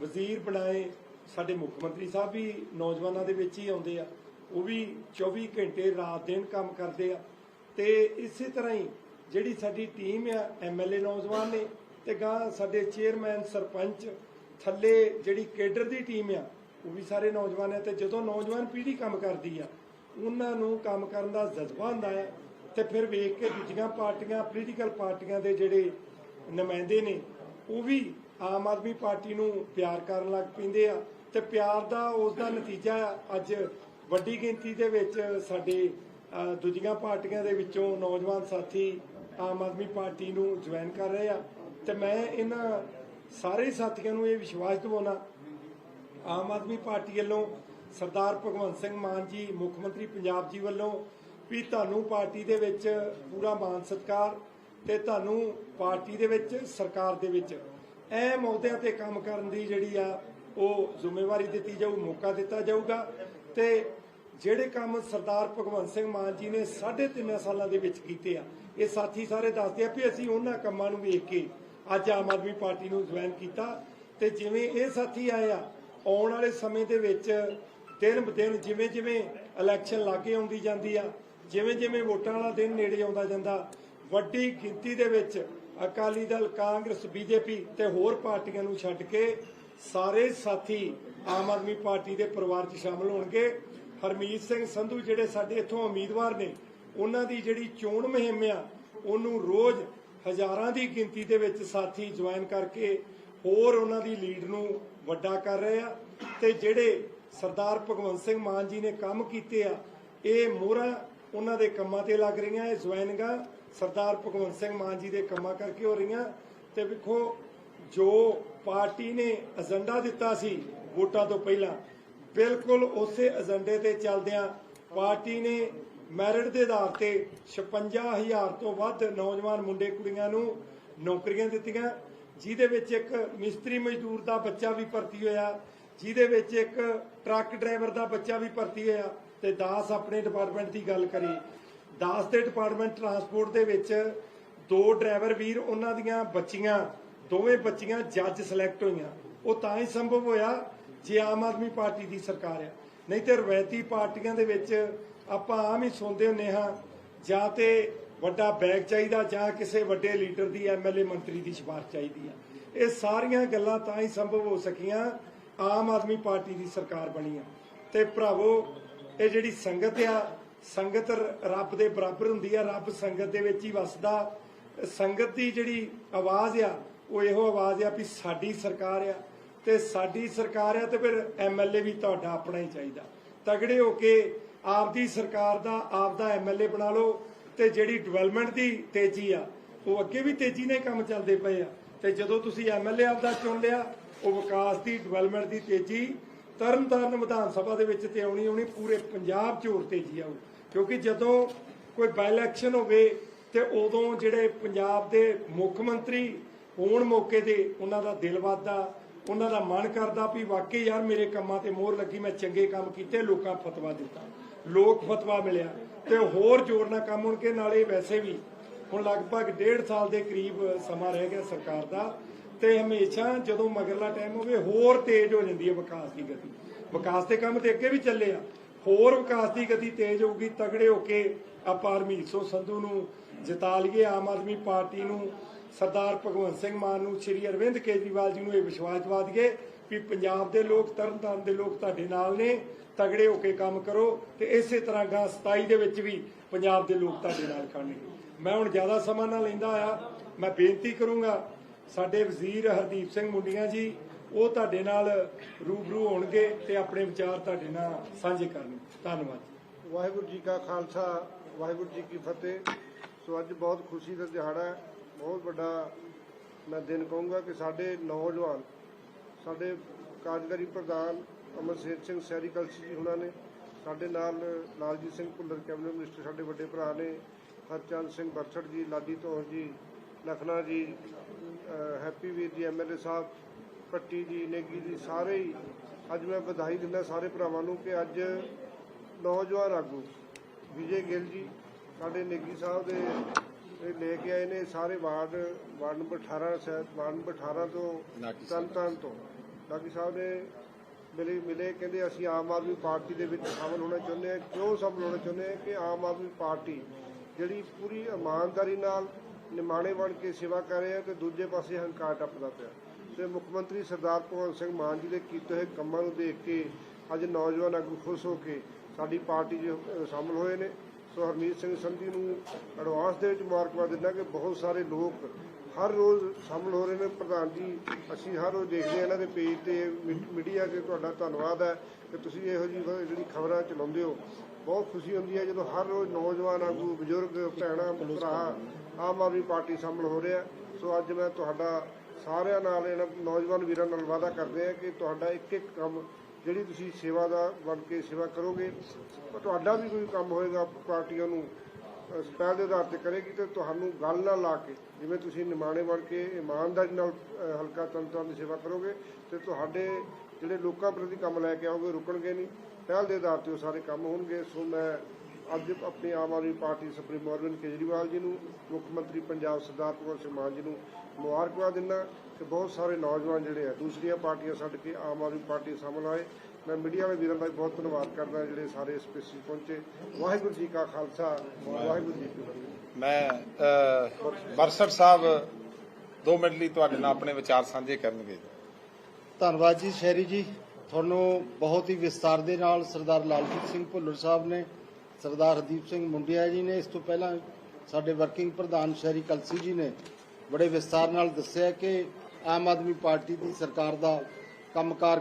ਵਜ਼ੀਰ ਬਣਾਏ, ਸਾਡੇ ਮੁੱਖ ਮੰਤਰੀ ਸਾਹਿਬ ਵੀ ਨੌਜਵਾਨਾਂ ਦੇ ਵਿੱਚ ਹੀ ਆਉਂਦੇ ਆ। ਉਹ ਵੀ 24 ਘੰਟੇ ਰਾਤ ਦਿਨ ਕੰਮ ਕਰਦੇ ਆ। ਤੇ ਇਸੇ ਤਰ੍ਹਾਂ ਹੀ ਜਿਹੜੀ ਸਾਡੀ ਟੀਮ ਆ ਐਮਐਲਏ ਨੌਜਵਾਨ ਨੇ ਤੇ ਗਾਂ ਸਾਡੇ ਚੇਅਰਮੈਨ, ਸਰਪੰਚ, ਥੱਲੇ ਜਿਹੜੀ ਕੇਡਰ ਦੀ ਟੀਮ ਆ, ਉਹ ਵੀ ਸਾਰੇ ਨੌਜਵਾਨ ਆ ਤੇ ਜਦੋਂ ਨੌਜਵਾਨ ਪੀੜ੍ਹੀ ਕੰਮ ਕਰਦੀ ਆ, ਉਹਨਾਂ ਨੂੰ ਕੰਮ ਕਰਨ ਦਾ ਜਜ਼ਬਾ ਹੁੰਦਾ ਹੈ ਤੇ ਫਿਰ ਵੇਖ ਕੇ ਦੂਜੀਆਂ ਪਾਰਟੀਆਂ ਪੋਲੀਟੀਕਲ ਪਾਰਟੀਆਂ ਦੇ ਜਿਹੜੇ ਨੁਮਾਇੰਦੇ ਨੇ, ਉਹ ਵੀ ਆਮ ਆਦਮੀ ਪਾਰਟੀ ਨੂੰ ਪਿਆਰ ਕਰਨ ਲੱਗ ਪੈਂਦੇ ਆ ਤੇ ਪਿਆਰ ਦਾ ਉਸ ਦਾ ਨਤੀਜਾ ਅੱਜ ਵੱਡੀ ਗਿਣਤੀ ਦੇ ਵਿੱਚ ਸਾਡੇ ਦੂਜੀਆਂ ਪਾਰਟੀਆਂ ਦੇ ਵਿੱਚੋਂ ਨੌਜਵਾਨ ਸਾਥੀ ਆਮ ਆਦਮੀ ਪਾਰਟੀ ਨੂੰ ਜੁਆਇਨ ਕਰ ਰਹੇ ਆ। ਤੇ ਮੈਂ ਇਹਨਾਂ ਸਾਰੇ ਸਾਥੀਆਂ ਨੂੰ ਇਹ ਵਿਸ਼ਵਾਸ ਦਿਵਾਉਣਾ, ਆਮ ਆਦਮੀ ਪਾਰਟੀ ਵੱਲੋਂ ਸਰਦਾਰ ਭਗਵੰਤ ਸਿੰਘ ਮਾਨ ਜੀ, ਮੁੱਖ ਮੰਤਰੀ ਪੰਜਾਬ ਜੀ ਵੱਲੋਂ ਵੀ ਤੁਹਾਨੂੰ ਪਾਰਟੀ ਦੇ ਵਿੱਚ ਪੂਰਾ ਮਾਨ ਸਤਿਕਾਰ ਤੇ ਤੁਹਾਨੂੰ ਪਾਰਟੀ ਦੇ ਵਿੱਚ ਸਰਕਾਰ ਦੇ ਵਿੱਚ ਐ ਅਹੁਦਿਆਂ ਤੇ ਕੰਮ ਕਰਨ ਦੀ ਜਿਹੜੀ ਆ, ਉਹ ਜ਼ਿੰਮੇਵਾਰੀ ਦਿੱਤੀ ਜਾਊ, ਮੌਕਾ ਦਿੱਤਾ ਜਾਊਗਾ। ਤੇ ਜਿਹੜੇ ਕੰਮ ਸਰਦਾਰ ਭਗਵੰਤ ਸਿੰਘ ਮਾਨ ਜੀ ਨੇ ਸਾਢੇ ਤਿੰਨ ਸਾਲਾਂ ਦੇ ਵਿੱਚ ਕੀਤੇ ਆ, ਇਹ ਸਾਥੀ ਸਾਰੇ ਦੱਸਦੇ ਆ ਵੀ ਅਸੀਂ ਉਹਨਾਂ ਕੰਮਾਂ ਨੂੰ ਵੇਖ ਕੇ ਅੱਜ ਆਮ ਆਦਮੀ ਪਾਰਟੀ ਨੂੰ ਜੁਆਇਨ ਕੀਤਾ। ਤੇ ਜਿਵੇਂ ਇਹ ਸਾਥੀ ਆਏ ਆ, ਆਉਣ ਵਾਲੇ ਸਮੇਂ ਦੇ ਵਿੱਚ ਦਿਨ ਬ ਦਿਨ ਜਿਵੇਂ ਜਿਵੇਂ ਇਲੈਕਸ਼ਨ ਲਾਗੇ ਆਉਂਦੀ ਜਾਂਦੀ ਆ, ਜਿਵੇਂ ਜਿਵੇਂ ਵੋਟਾਂ ਵਾਲਾ ਦਿਨ ਨੇੜੇ ਆਉਂਦਾ ਜਾਂਦਾ, ਵੱਡੀ ਗਿਣਤੀ ਦੇ ਵਿੱਚ ਅਕਾਲੀ ਦਲ, ਕਾਂਗਰਸ, ਬੀਜੇਪੀ ਤੇ ਹੋਰ ਪਾਰਟੀਆਂ ਨੂੰ ਛੱਡ ਕੇ ਸਾਰੇ ਸਾਥੀ ਆਮ ਆਦਮੀ ਪਾਰਟੀ ਦੇ ਪਰਿਵਾਰ 'ਚ ਸ਼ਾਮਲ ਹੋਣਗੇ। ਹਰਮੀਤ ਸਿੰਘ ਸੰਧੂ ਜਿਹੜੇ ਸਾਡੇ ਇੱਥੋਂ ਉਮੀਦਵਾਰ ਨੇ, ਉਹਨਾਂ ਦੀ ਜਿਹੜੀ ਚੋਣ ਮੁਹਿੰਮ ਆ, ਉਹਨੂੰ ਰੋਜ਼ ਹਜ਼ਾਰਾਂ ਦੀ ਗਿਣਤੀ ਦੇ ਵਿੱਚ ਸਾਥੀ ਜੁਆਇਨ ਕਰਕੇ ਹੋਰ ਉਹਨਾਂ ਦੀ ਲੀਡ ਨੂੰ ਵੱਡਾ ਕਰ ਰਹੇ ਆ ਤੇ ਜਿਹੜੇ ਸਰਦਾਰ ਭਗਵੰਤ ਸਿੰਘ ਮਾਨ ਜੀ ਨੇ ਕੰਮ ਕੀਤੇ ਆ, ਇਹ ਮੋਹਰਾਂ ਉਹਨਾਂ ਦੇ ਕੰਮਾਂ ਤੇ ਲੱਗ ਰਹੀਆਂ, ਇਹ ਜੁਆਇਨਿੰਗਾਂ ਸਰਦਾਰ ਭਗਵੰਤ ਸਿੰਘ ਮਾਨ ਜੀ ਦੇ ਕੰਮਾਂ ਕਰਕੇ ਹੋ ਰਹੀਆਂ। ਤੇ ਵੇਖੋ, ਜੋ ਪਾਰਟੀ ਨੇ ਏਜੰਡਾ ਦਿੱਤਾ ਸੀ ਵੋਟਾਂ ਤੋਂ ਪਹਿਲਾਂ, ਬਿਲਕੁਲ ਉਸੇ ਏਜੰਡੇ ਤੇ ਚੱਲਦਿਆਂ ਪਾਰਟੀ ਨੇ ਮੈਰਿਟ ਦੇ ਆਧਾਰ ਤੇ 56000 ਤੋਂ ਵੱਧ ਨੌਜਵਾਨ ਮੁੰਡੇ ਕੁੜੀਆਂ ਨੂੰ ਨੌਕਰੀਆਂ ਦਿੱਤੀਆਂ, ਜਿਹਦੇ ਵਿੱਚ ਇੱਕ ਮਿਸਤਰੀ ਮਜ਼ਦੂਰ ਦਾ ਬੱਚਾ ਵੀ ਭਰਤੀ ਹੋਇਆ, ਜਿਹਦੇ ਵਿੱਚ ਇੱਕ ਟਰੱਕ ਡਰਾਈਵਰ ਦਾ ਬੱਚਾ ਵੀ ਭਰਤੀ ਹੋਇਆ। ਤੇ 10 ਆਪਣੇ ਡਿਪਾਰਟਮੈਂਟ ਦੀ ਗੱਲ ਕਰੀ। ਦਾਸ ਦੇ ਡਿਪਾਰਟਮੈਂਟ ਟਰਾਂਸਪੋਰਟ ਦੇ ਵਿੱਚ ਦੋ ਡਰਾਈਵਰ ਵੀਰ, ਉਹਨਾਂ ਦੀਆਂ ਬੱਚੀਆਂ, ਦੋਵੇਂ ਬੱਚੀਆਂ ਜੱਜ ਸਿਲੈਕਟ ਹੋਈਆਂ। ਉਹ ਤਾਂ ਹੀ ਸੰਭਵ ਹੋਇਆ ਜੇ ਆਮ ਆਦਮੀ ਪਾਰਟੀ ਦੀ ਸਰਕਾਰ ਆ। ਨਹੀਂ ਤੇ ਰਵਾਇਤੀ ਪਾਰਟੀਆਂ ਦੇ ਵਿੱਚ ਆਪਾਂ ਆਮ ਹੀ ਸੁਣਦੇ ਹੁੰਨੇ ਹਾਂ, ਜਾਂ ਤੇ ਵੱਡਾ ਬੈਗ ਚਾਹੀਦਾ, ਜਾਂ ਕਿਸੇ ਵੱਡੇ ਲੀਡਰ ਦੀ ਐਮਐਲਏ ਮੰਤਰੀ ਦੀ ਸਿਫਾਰਿਸ਼ ਚਾਹੀਦੀ ਆ। ਇਹ ਸਾਰੀਆਂ ਗੱਲਾਂ ਤਾਂ ਹੀ ਸੰਭਵ ਹੋ ਸਕੀਆਂ, ਆਮ ਆਦਮੀ ਪਾਰਟੀ ਦੀ ਸਰਕਾਰ ਬਣੀ ਆ। ਤੇ ਭਰਾਵੋ ਇਹ ਜਿਹੜੀ ਸੰਗਤ ਆ, ਸੰਗਤ ਰੱਬ ਦੇ ਬਰਾਬਰ ਹੁੰਦੀ ਆ, ਰੱਬ ਸੰਗਤ ਦੇ ਵਿੱਚ ਹੀ ਵਸਦਾ। ਸੰਗਤ ਦੀ ਜਿਹੜੀ ਆਵਾਜ਼ ਆ, ਉਹ ਇਹੋ ਆਵਾਜ਼ ਆ ਵੀ ਸਾਡੀ ਸਰਕਾਰ ਆ। ਤੇ ਸਾਡੀ ਸਰਕਾਰ ਆ ਤੇ ਫਿਰ ਐਮਐਲਏ ਵੀ ਤੁਹਾਡਾ ਆਪਣਾ ਹੀ ਚਾਹੀਦਾ। ਤਗੜੇ ਹੋ ਕੇ ਆਪਦੀ ਸਰਕਾਰ ਦਾ, ਆਪਦਾ ਐਮਐਲਏ ਬਣਾ ਲਓ ਤੇ ਜਿਹੜੀ ਡਿਵੈਲਪਮੈਂਟ ਦੀ ਤੇਜ਼ੀ ਆ, ਉਹ ਅੱਗੇ ਵੀ ਤੇਜ਼ੀ ਨਾਲ ਕੰਮ ਚੱਲਦੇ ਪਏ ਆ। ਤੇ ਜਦੋਂ ਤੁਸੀਂ ਐਮਐਲਏ ਆਪਦਾ ਚੁਣ ਲਿਆ, ਉਹ ਵਿਕਾਸ ਦੀ, ਡਿਵੈਲਪਮੈਂਟ ਦੀ ਤੇਜ਼ੀ ਤਰਨਤਾਰਨ ਵਿਧਾਨ ਸਭਾ ਦੇ ਵਿੱਚ ਤੇ ਆਉਣੀ ਆਉਣੀ ਪੂਰੇ ਪੰਜਾਬ 'ਚ ਹੋਰ ਤੇਜ਼ੀ ਆਊ ਕਿਉਂਕਿ ਜਦੋਂ ਕੋਈ ਬਾਈ ਇਲੈਕਸ਼ਨ ਹੋਵੇ ਤੇ ਉਦੋਂ ਜਿਹੜੇ ਪੰਜਾਬ ਦੇ ਮੁੱਖ ਮੰਤਰੀ ਹੋਣ ਮੌਕੇ ਤੇ ਉਹਨਾਂ ਦਾ ਦਿਲ ਵੱਧਦਾ, ਉਹਨਾਂ ਦਾ ਮਨ ਕਰਦਾ ਵੀ ਵਾਕਈ ਯਾਰ ਮੇਰੇ ਕੰਮਾਂ ਤੇ ਮੋਹਰ ਲੱਗੀ, ਮੈਂ ਚੰਗੇ ਕੰਮ ਕੀਤੇ, ਲੋਕਾਂ ਫਤਵਾ ਦਿੱਤਾ। ਲੋਕ ਫਤਵਾ ਮਿਲਿਆ ਤੇ ਹੋਰ ਜ਼ੋਰ ਨਾਲ ਕੰਮ ਹੋਣਗੇ। ਨਾਲੇ ਵੈਸੇ ਵੀ ਹੁਣ ਲਗਭਗ ਡੇਢ ਸਾਲ ਦੇ ਕਰੀਬ ਸਮਾਂ ਰਹਿ ਗਿਆ ਸਰਕਾਰ ਦਾ। ਤੇ ਹਮੇਸ਼ਾ ਜਦੋਂ ਮਗਰਲਾ ਟਾਈਮ ਹੋਵੇ, ਹੋਰ ਤੇਜ਼ ਹੋ ਜਾਂਦੀ ਹੈ ਵਿਕਾਸ ਦੀ ਗਤੀ। ਵਿਕਾਸ ਦੇ ਕੰਮ ਤੇ ਅੱਗੇ ਵੀ ਚੱਲੇ ਆ। ਹੋਰ ਵਿਕਾਸ ਦੀ ਗਤੀ ਤੇਜ਼ ਹੋਊਗੀ, ਤਗੜੇ ਹੋ ਕੇ ਆਪਾਂ ਹਰਮੀਤ ਸਿੰਘ ਸੰਧੂ ਨੂੰ ਜਿਤਾ ਲਈਏ, ਆਮ ਆਦਮੀ ਪਾਰਟੀ ਨੂੰ, ਸਰਦਾਰ ਭਗਵੰਤ ਸਿੰਘ ਮਾਨ ਨੂੰ, ਸ਼੍ਰੀ ਅਰਵਿੰਦ ਕੇਜਰੀਵਾਲ ਜੀ ਨੂੰ ਇਹ ਵਿਸ਼ਵਾਸ ਦਿਵਾ ਦਈਏ ਵੀ ਪੰਜਾਬ ਦੇ ਲੋਕ, ਤਰਨਤਾਰਨ ਦੇ ਲੋਕ ਤੁਹਾਡੇ ਨਾਲ ਨੇ, ਤਗੜੇ ਹੋ ਕੇ ਕੰਮ ਕਰੋ ਤੇ ਇਸੇ ਤਰ੍ਹਾਂ ਗਾ 27 ਦੇ ਵਿੱਚ ਵੀ ਪੰਜਾਬ ਦੇ ਲੋਕ ਤੁਹਾਡੇ ਨਾਲ ਖੜਨਗੇ ਮੈਂ ਹੁਣ ਜ਼ਿਆਦਾ ਸਮਾਂ ਨਾ ਲੈਂਦਾ ਆ ਮੈਂ ਬੇਨਤੀ ਕਰੂੰਗਾ ਸਾਡੇ ਵਜ਼ੀਰ ਹਰਦੀਪ ਸਿੰਘ ਮੁੰਡੀਆਂ ਜੀ, ਉਹ ਤੁਹਾਡੇ ਨਾਲ ਰੂਬਰੂ ਹੋਣਗੇ ਤੇ ਆਪਣੇ ਵਿਚਾਰ ਤੁਹਾਡੇ ਨਾਲ ਸਾਂਝੇ ਕਰਨ। ਧੰਨਵਾਦ ਵਾਹਿਗੁਰੂ ਜੀ ਕਾ ਖਾਲਸਾ, ਵਾਹਿਗੁਰੂ ਜੀ ਕੀ ਫਤਿਹ। ਸੋ ਅੱਜ ਬਹੁਤ ਖੁਸ਼ੀ ਦਾ ਦਿਹਾੜਾ ਹੈ। ਬਹੁਤ ਵੱਡਾ ਮੈਂ ਦਿਨ ਕਹੂੰਗਾ ਕਿ ਸਾਡੇ ਨੌਜਵਾਨ, ਸਾਡੇ ਕਾਰਜਕਾਰੀ ਪ੍ਰਧਾਨ ਅਮਰਸੇਰ ਸਿੰਘ ਸੈਰੀਕਲਚਰ ਜੀ ਉਹਨਾਂ ਨੇ, ਸਾਡੇ ਨਾਲ ਲਾਲਜੀਤ ਸਿੰਘ ਭੁੱਲਰ ਕੈਬਨਿਟ ਮਿਨਿਸਟਰ, ਸਾਡੇ ਵੱਡੇ ਭਰਾ ਨੇ ਹਰਚੰਦ ਸਿੰਘ ਬਰਛੜ ਜੀ, ਲਾਡੀ ਤੋਹ ਜੀ ਲਖਨਾ ਜੀ ਹੈਪੀ ਵੀਰ ਜੀ ਐਮਐਲਏ ਸਾਹਿਬ ਪੱਟੀ ਜੀ ਨੇਗੀ ਜੀ ਸਾਰੇ ਹੀ ਅੱਜ ਮੈਂ ਵਧਾਈ ਦਿੰਦਾ ਸਾਰੇ ਭਰਾਵਾਂ ਨੂੰ ਕਿ ਅੱਜ ਨੌਜਵਾਨ ਆਗੂ ਵਿਜੇ ਗਿੱਲ ਜੀ ਸਾਡੇ ਨੇਗੀ ਸਾਹਿਬ ਦੇ ਇਹ ਲੈ ਕੇ ਆਏ ਨੇ ਸਾਰੇ ਵਾਰਡ ਵਾਰਡ ਨੰਬਰ 18 ਸ਼ਾਇਦ ਵਾਰਡ ਨੰਬਰ 18 ਤੋਂ ਤਰਨਤਾਰਨ ਤੋਂ। ਨਾਗੀ ਸਾਹਿਬ ਨੇ ਮਿਲੇ ਮਿਲੇ ਕਹਿੰਦੇ ਅਸੀਂ ਆਮ ਆਦਮੀ ਪਾਰਟੀ ਦੇ ਵਿੱਚ ਸ਼ਾਮਲ ਹੋਣਾ ਚਾਹੁੰਦੇ ਹਾਂ ਕਿਉਂ ਸ਼ਾਮਲ ਹੋਣਾ ਚਾਹੁੰਦੇ ਹਾਂ ਕਿ ਆਮ ਆਦਮੀ ਪਾਰਟੀ ਜਿਹੜੀ ਪੂਰੀ ਇਮਾਨਦਾਰੀ ਨਾਲ ਨਿਮਾਣੇ ਬਣ ਕੇ ਸੇਵਾ ਕਰ ਰਹੇ ਆ ਤੇ ਦੂਜੇ ਪਾਸੇ ਹੰਕਾਰ ਟੱਪਦਾ ਪਿਆ। ਤੇ ਮੁੱਖ ਮੰਤਰੀ ਸਰਦਾਰ ਭਗਵੰਤ ਸਿੰਘ ਮਾਨ ਜੀ ਦੇ ਕੀਤੇ ਹੋਏ ਕੰਮਾਂ ਨੂੰ ਦੇਖ ਕੇ ਅੱਜ ਨੌਜਵਾਨ ਆਗੂ ਖੁਸ਼ ਹੋ ਕੇ ਸਾਡੀ ਪਾਰਟੀ 'ਚ ਸ਼ਾਮਲ ਹੋਏ ਨੇ। ਸੋ ਹਰਮੀਤ ਸਿੰਘ ਸੰਧੀ ਨੂੰ ਐਡਵਾਂਸ ਦੇ ਵਿੱਚ ਮੁਬਾਰਕਬਾਦ ਦਿੰਦਾ ਕਿ ਬਹੁਤ ਸਾਰੇ ਲੋਕ ਹਰ ਰੋਜ਼ ਸ਼ਾਮਲ ਹੋ ਰਹੇ ਨੇ। ਪ੍ਰਧਾਨ ਜੀ, ਅਸੀਂ ਹਰ ਰੋਜ਼ ਦੇਖਦੇ ਹਾਂ ਇਹਨਾਂ ਦੇ ਪੇਜ ਤੇ ਮੀਡੀਆ ਤੇ ਤੁਹਾਡਾ ਧੰਨਵਾਦ ਹੈ ਕਿ ਤੁਸੀਂ ਇਹੋ ਜਿਹੀ ਜਿਹੜੀ ਖਬਰਾਂ ਚਲਾਉਂਦੇ ਹੋ। ਬਹੁਤ ਖੁਸ਼ੀ ਹੁੰਦੀ ਹੈ ਜਦੋਂ ਹਰ ਰੋਜ਼ ਨੌਜਵਾਨ ਆਗੂ, ਬਜ਼ੁਰਗ, ਭੈਣਾਂ, ਭਰਾ ਆਮ ਆਦਮੀ ਪਾਰਟੀ ਸ਼ਾਮਲ ਹੋ ਰਿਹਾ ਸੋ ਅੱਜ ਮੈਂ ਤੁਹਾਡਾ ਸਾਰਿਆਂ ਨਾਲ ਇਹਨਾਂ ਨੌਜਵਾਨ ਵੀਰਾਂ ਨਾਲ ਵਾਅਦਾ ਕਰਦੇ ਹਾਂ ਕਿ ਤੁਹਾਡਾ ਇੱਕ ਇੱਕ ਕੰਮ ਜਿਹੜੀ ਤੁਸੀਂ ਸੇਵਾ ਦਾ ਬਣ ਕੇ ਸੇਵਾ ਕਰੋਗੇ ਤੁਹਾਡਾ ਵੀ ਕੋਈ ਕੰਮ ਹੋਏਗਾ ਪਾਰਟੀਆਂ ਨੂੰ ਅ, ਪਹਿਲ ਦੇ ਆਧਾਰ ਤੇ ਕਰੇਗੀ ਤੇ ਤੁਹਾਨੂੰ ਗੱਲ ਨਾਲ ਲਾ ਕੇ ਜਿਵੇਂ ਤੁਸੀਂ ਨਿਮਾਣੇ ਬਣ ਕੇ ਇਮਾਨਦਾਰੀ ਨਾਲ ਹਲਕਾ ਤੰਤਰਾਂ ਦੀ ਸੇਵਾ ਕਰੋਗੇ ਤੇ ਤੁਹਾਡੇ ਜਿਹੜੇ ਲੋਕਾਂ ਪ੍ਰਤੀ ਕੰਮ ਲੈ ਕੇ ਆਓਗੇ ਰੁਕਣਗੇ ਨਹੀਂ। ਪਹਿਲ ਦੇ ਆਧਾਰ ਤੇ ਉਹ ਸਾਰੇ ਕੰਮ ਹੋਣਗੇ। ਸੋ ਮੈਂ ਅੱਜ ਆਪਣੀ ਆਮ ਆਦਮੀ ਪਾਰਟੀ ਸੁਪਰੀਮੋ ਅਰਵਿੰਦ ਕੇਜਰੀਵਾਲ ਜੀ ਨੂੰ ਮੁੱਖ ਮੰਤਰੀ ਪੰਜਾਬ ਸਰਦਾਰ ਭਗਵੰਤ ਸਿੰਘ ਮਾਨ ਜੀ ਨੂੰ ਮੁਬਾਰਕਬਾਦ ਦਿੰਦਾ ਕਿ ਬਹੁਤ ਸਾਰੇ ਨੌਜਵਾਨ ਜਿਹੜੇ ਆ ਦੂਸਰੀਆਂ ਪਾਰਟੀਆਂ ਛੱਡ ਕੇ ਆਮ ਆਦਮੀ ਪਾਰਟੀ ਸ਼ਾਮਲ ਆਏ। ਮੈਂ ਮੀਡੀਆ ਵਾਲੇ ਵੀਰਾਂ ਦਾ ਬਹੁਤ ਧੰਨਵਾਦ ਕਰਦਾ ਜਿਹੜੇ ਸਾਰੇ ਇਸ ਪੇਸ਼ੀ ਪਹੁੰਚੇ। ਵਾਹਿਗੁਰੂ ਜੀ ਕਾ ਖਾਲਸਾ ਵਾਹਿਗੁਰੂ ਜੀ ਕੀ ਫਤਿਹ। ਮੈਂ ਅ, ਬਰਸਟ ਸਾਹਿਬ 2 ਮਿੰਟ ਲਈ ਤੁਹਾਡੇ ਨਾਲ ਆਪਣੇ ਵਿਚਾਰ ਸਾਂਝੇ ਕਰਨਗੇ ਧੰਨਵਾਦ ਜੀ ਸ਼ਹਿਰੀ ਜੀ। ਤੁਹਾਨੂੰ ਬਹੁਤ ਹੀ ਵਿਸਤਾਰ ਦੇ ਨਾਲ ਸਰਦਾਰ ਲਾਲਜੀਤ ਸਿੰਘ ਭੁੱਲਰ ਸਾਹਿਬ ਨੇ ਸਰਦਾਰ ਹਰਦੀਪ ਸਿੰਘ ਮੁੰਡਿਆ ਜੀ ਨੇ, ਇਸ ਤੋਂ ਪਹਿਲਾਂ ਸਾਡੇ ਵਰਕਿੰਗ ਪ੍ਰਧਾਨ ਸ਼ਹਿਰੀ ਕਲਸੀ ਜੀ ਨੇ ਬੜੇ ਵਿਸਤਾਰ ਨਾਲ ਦੱਸਿਆ ਕਿ ਆਮ ਆਦਮੀ ਪਾਰਟੀ ਦੀ ਸਰਕਾਰ ਦਾ ਕੰਮਕਾਰ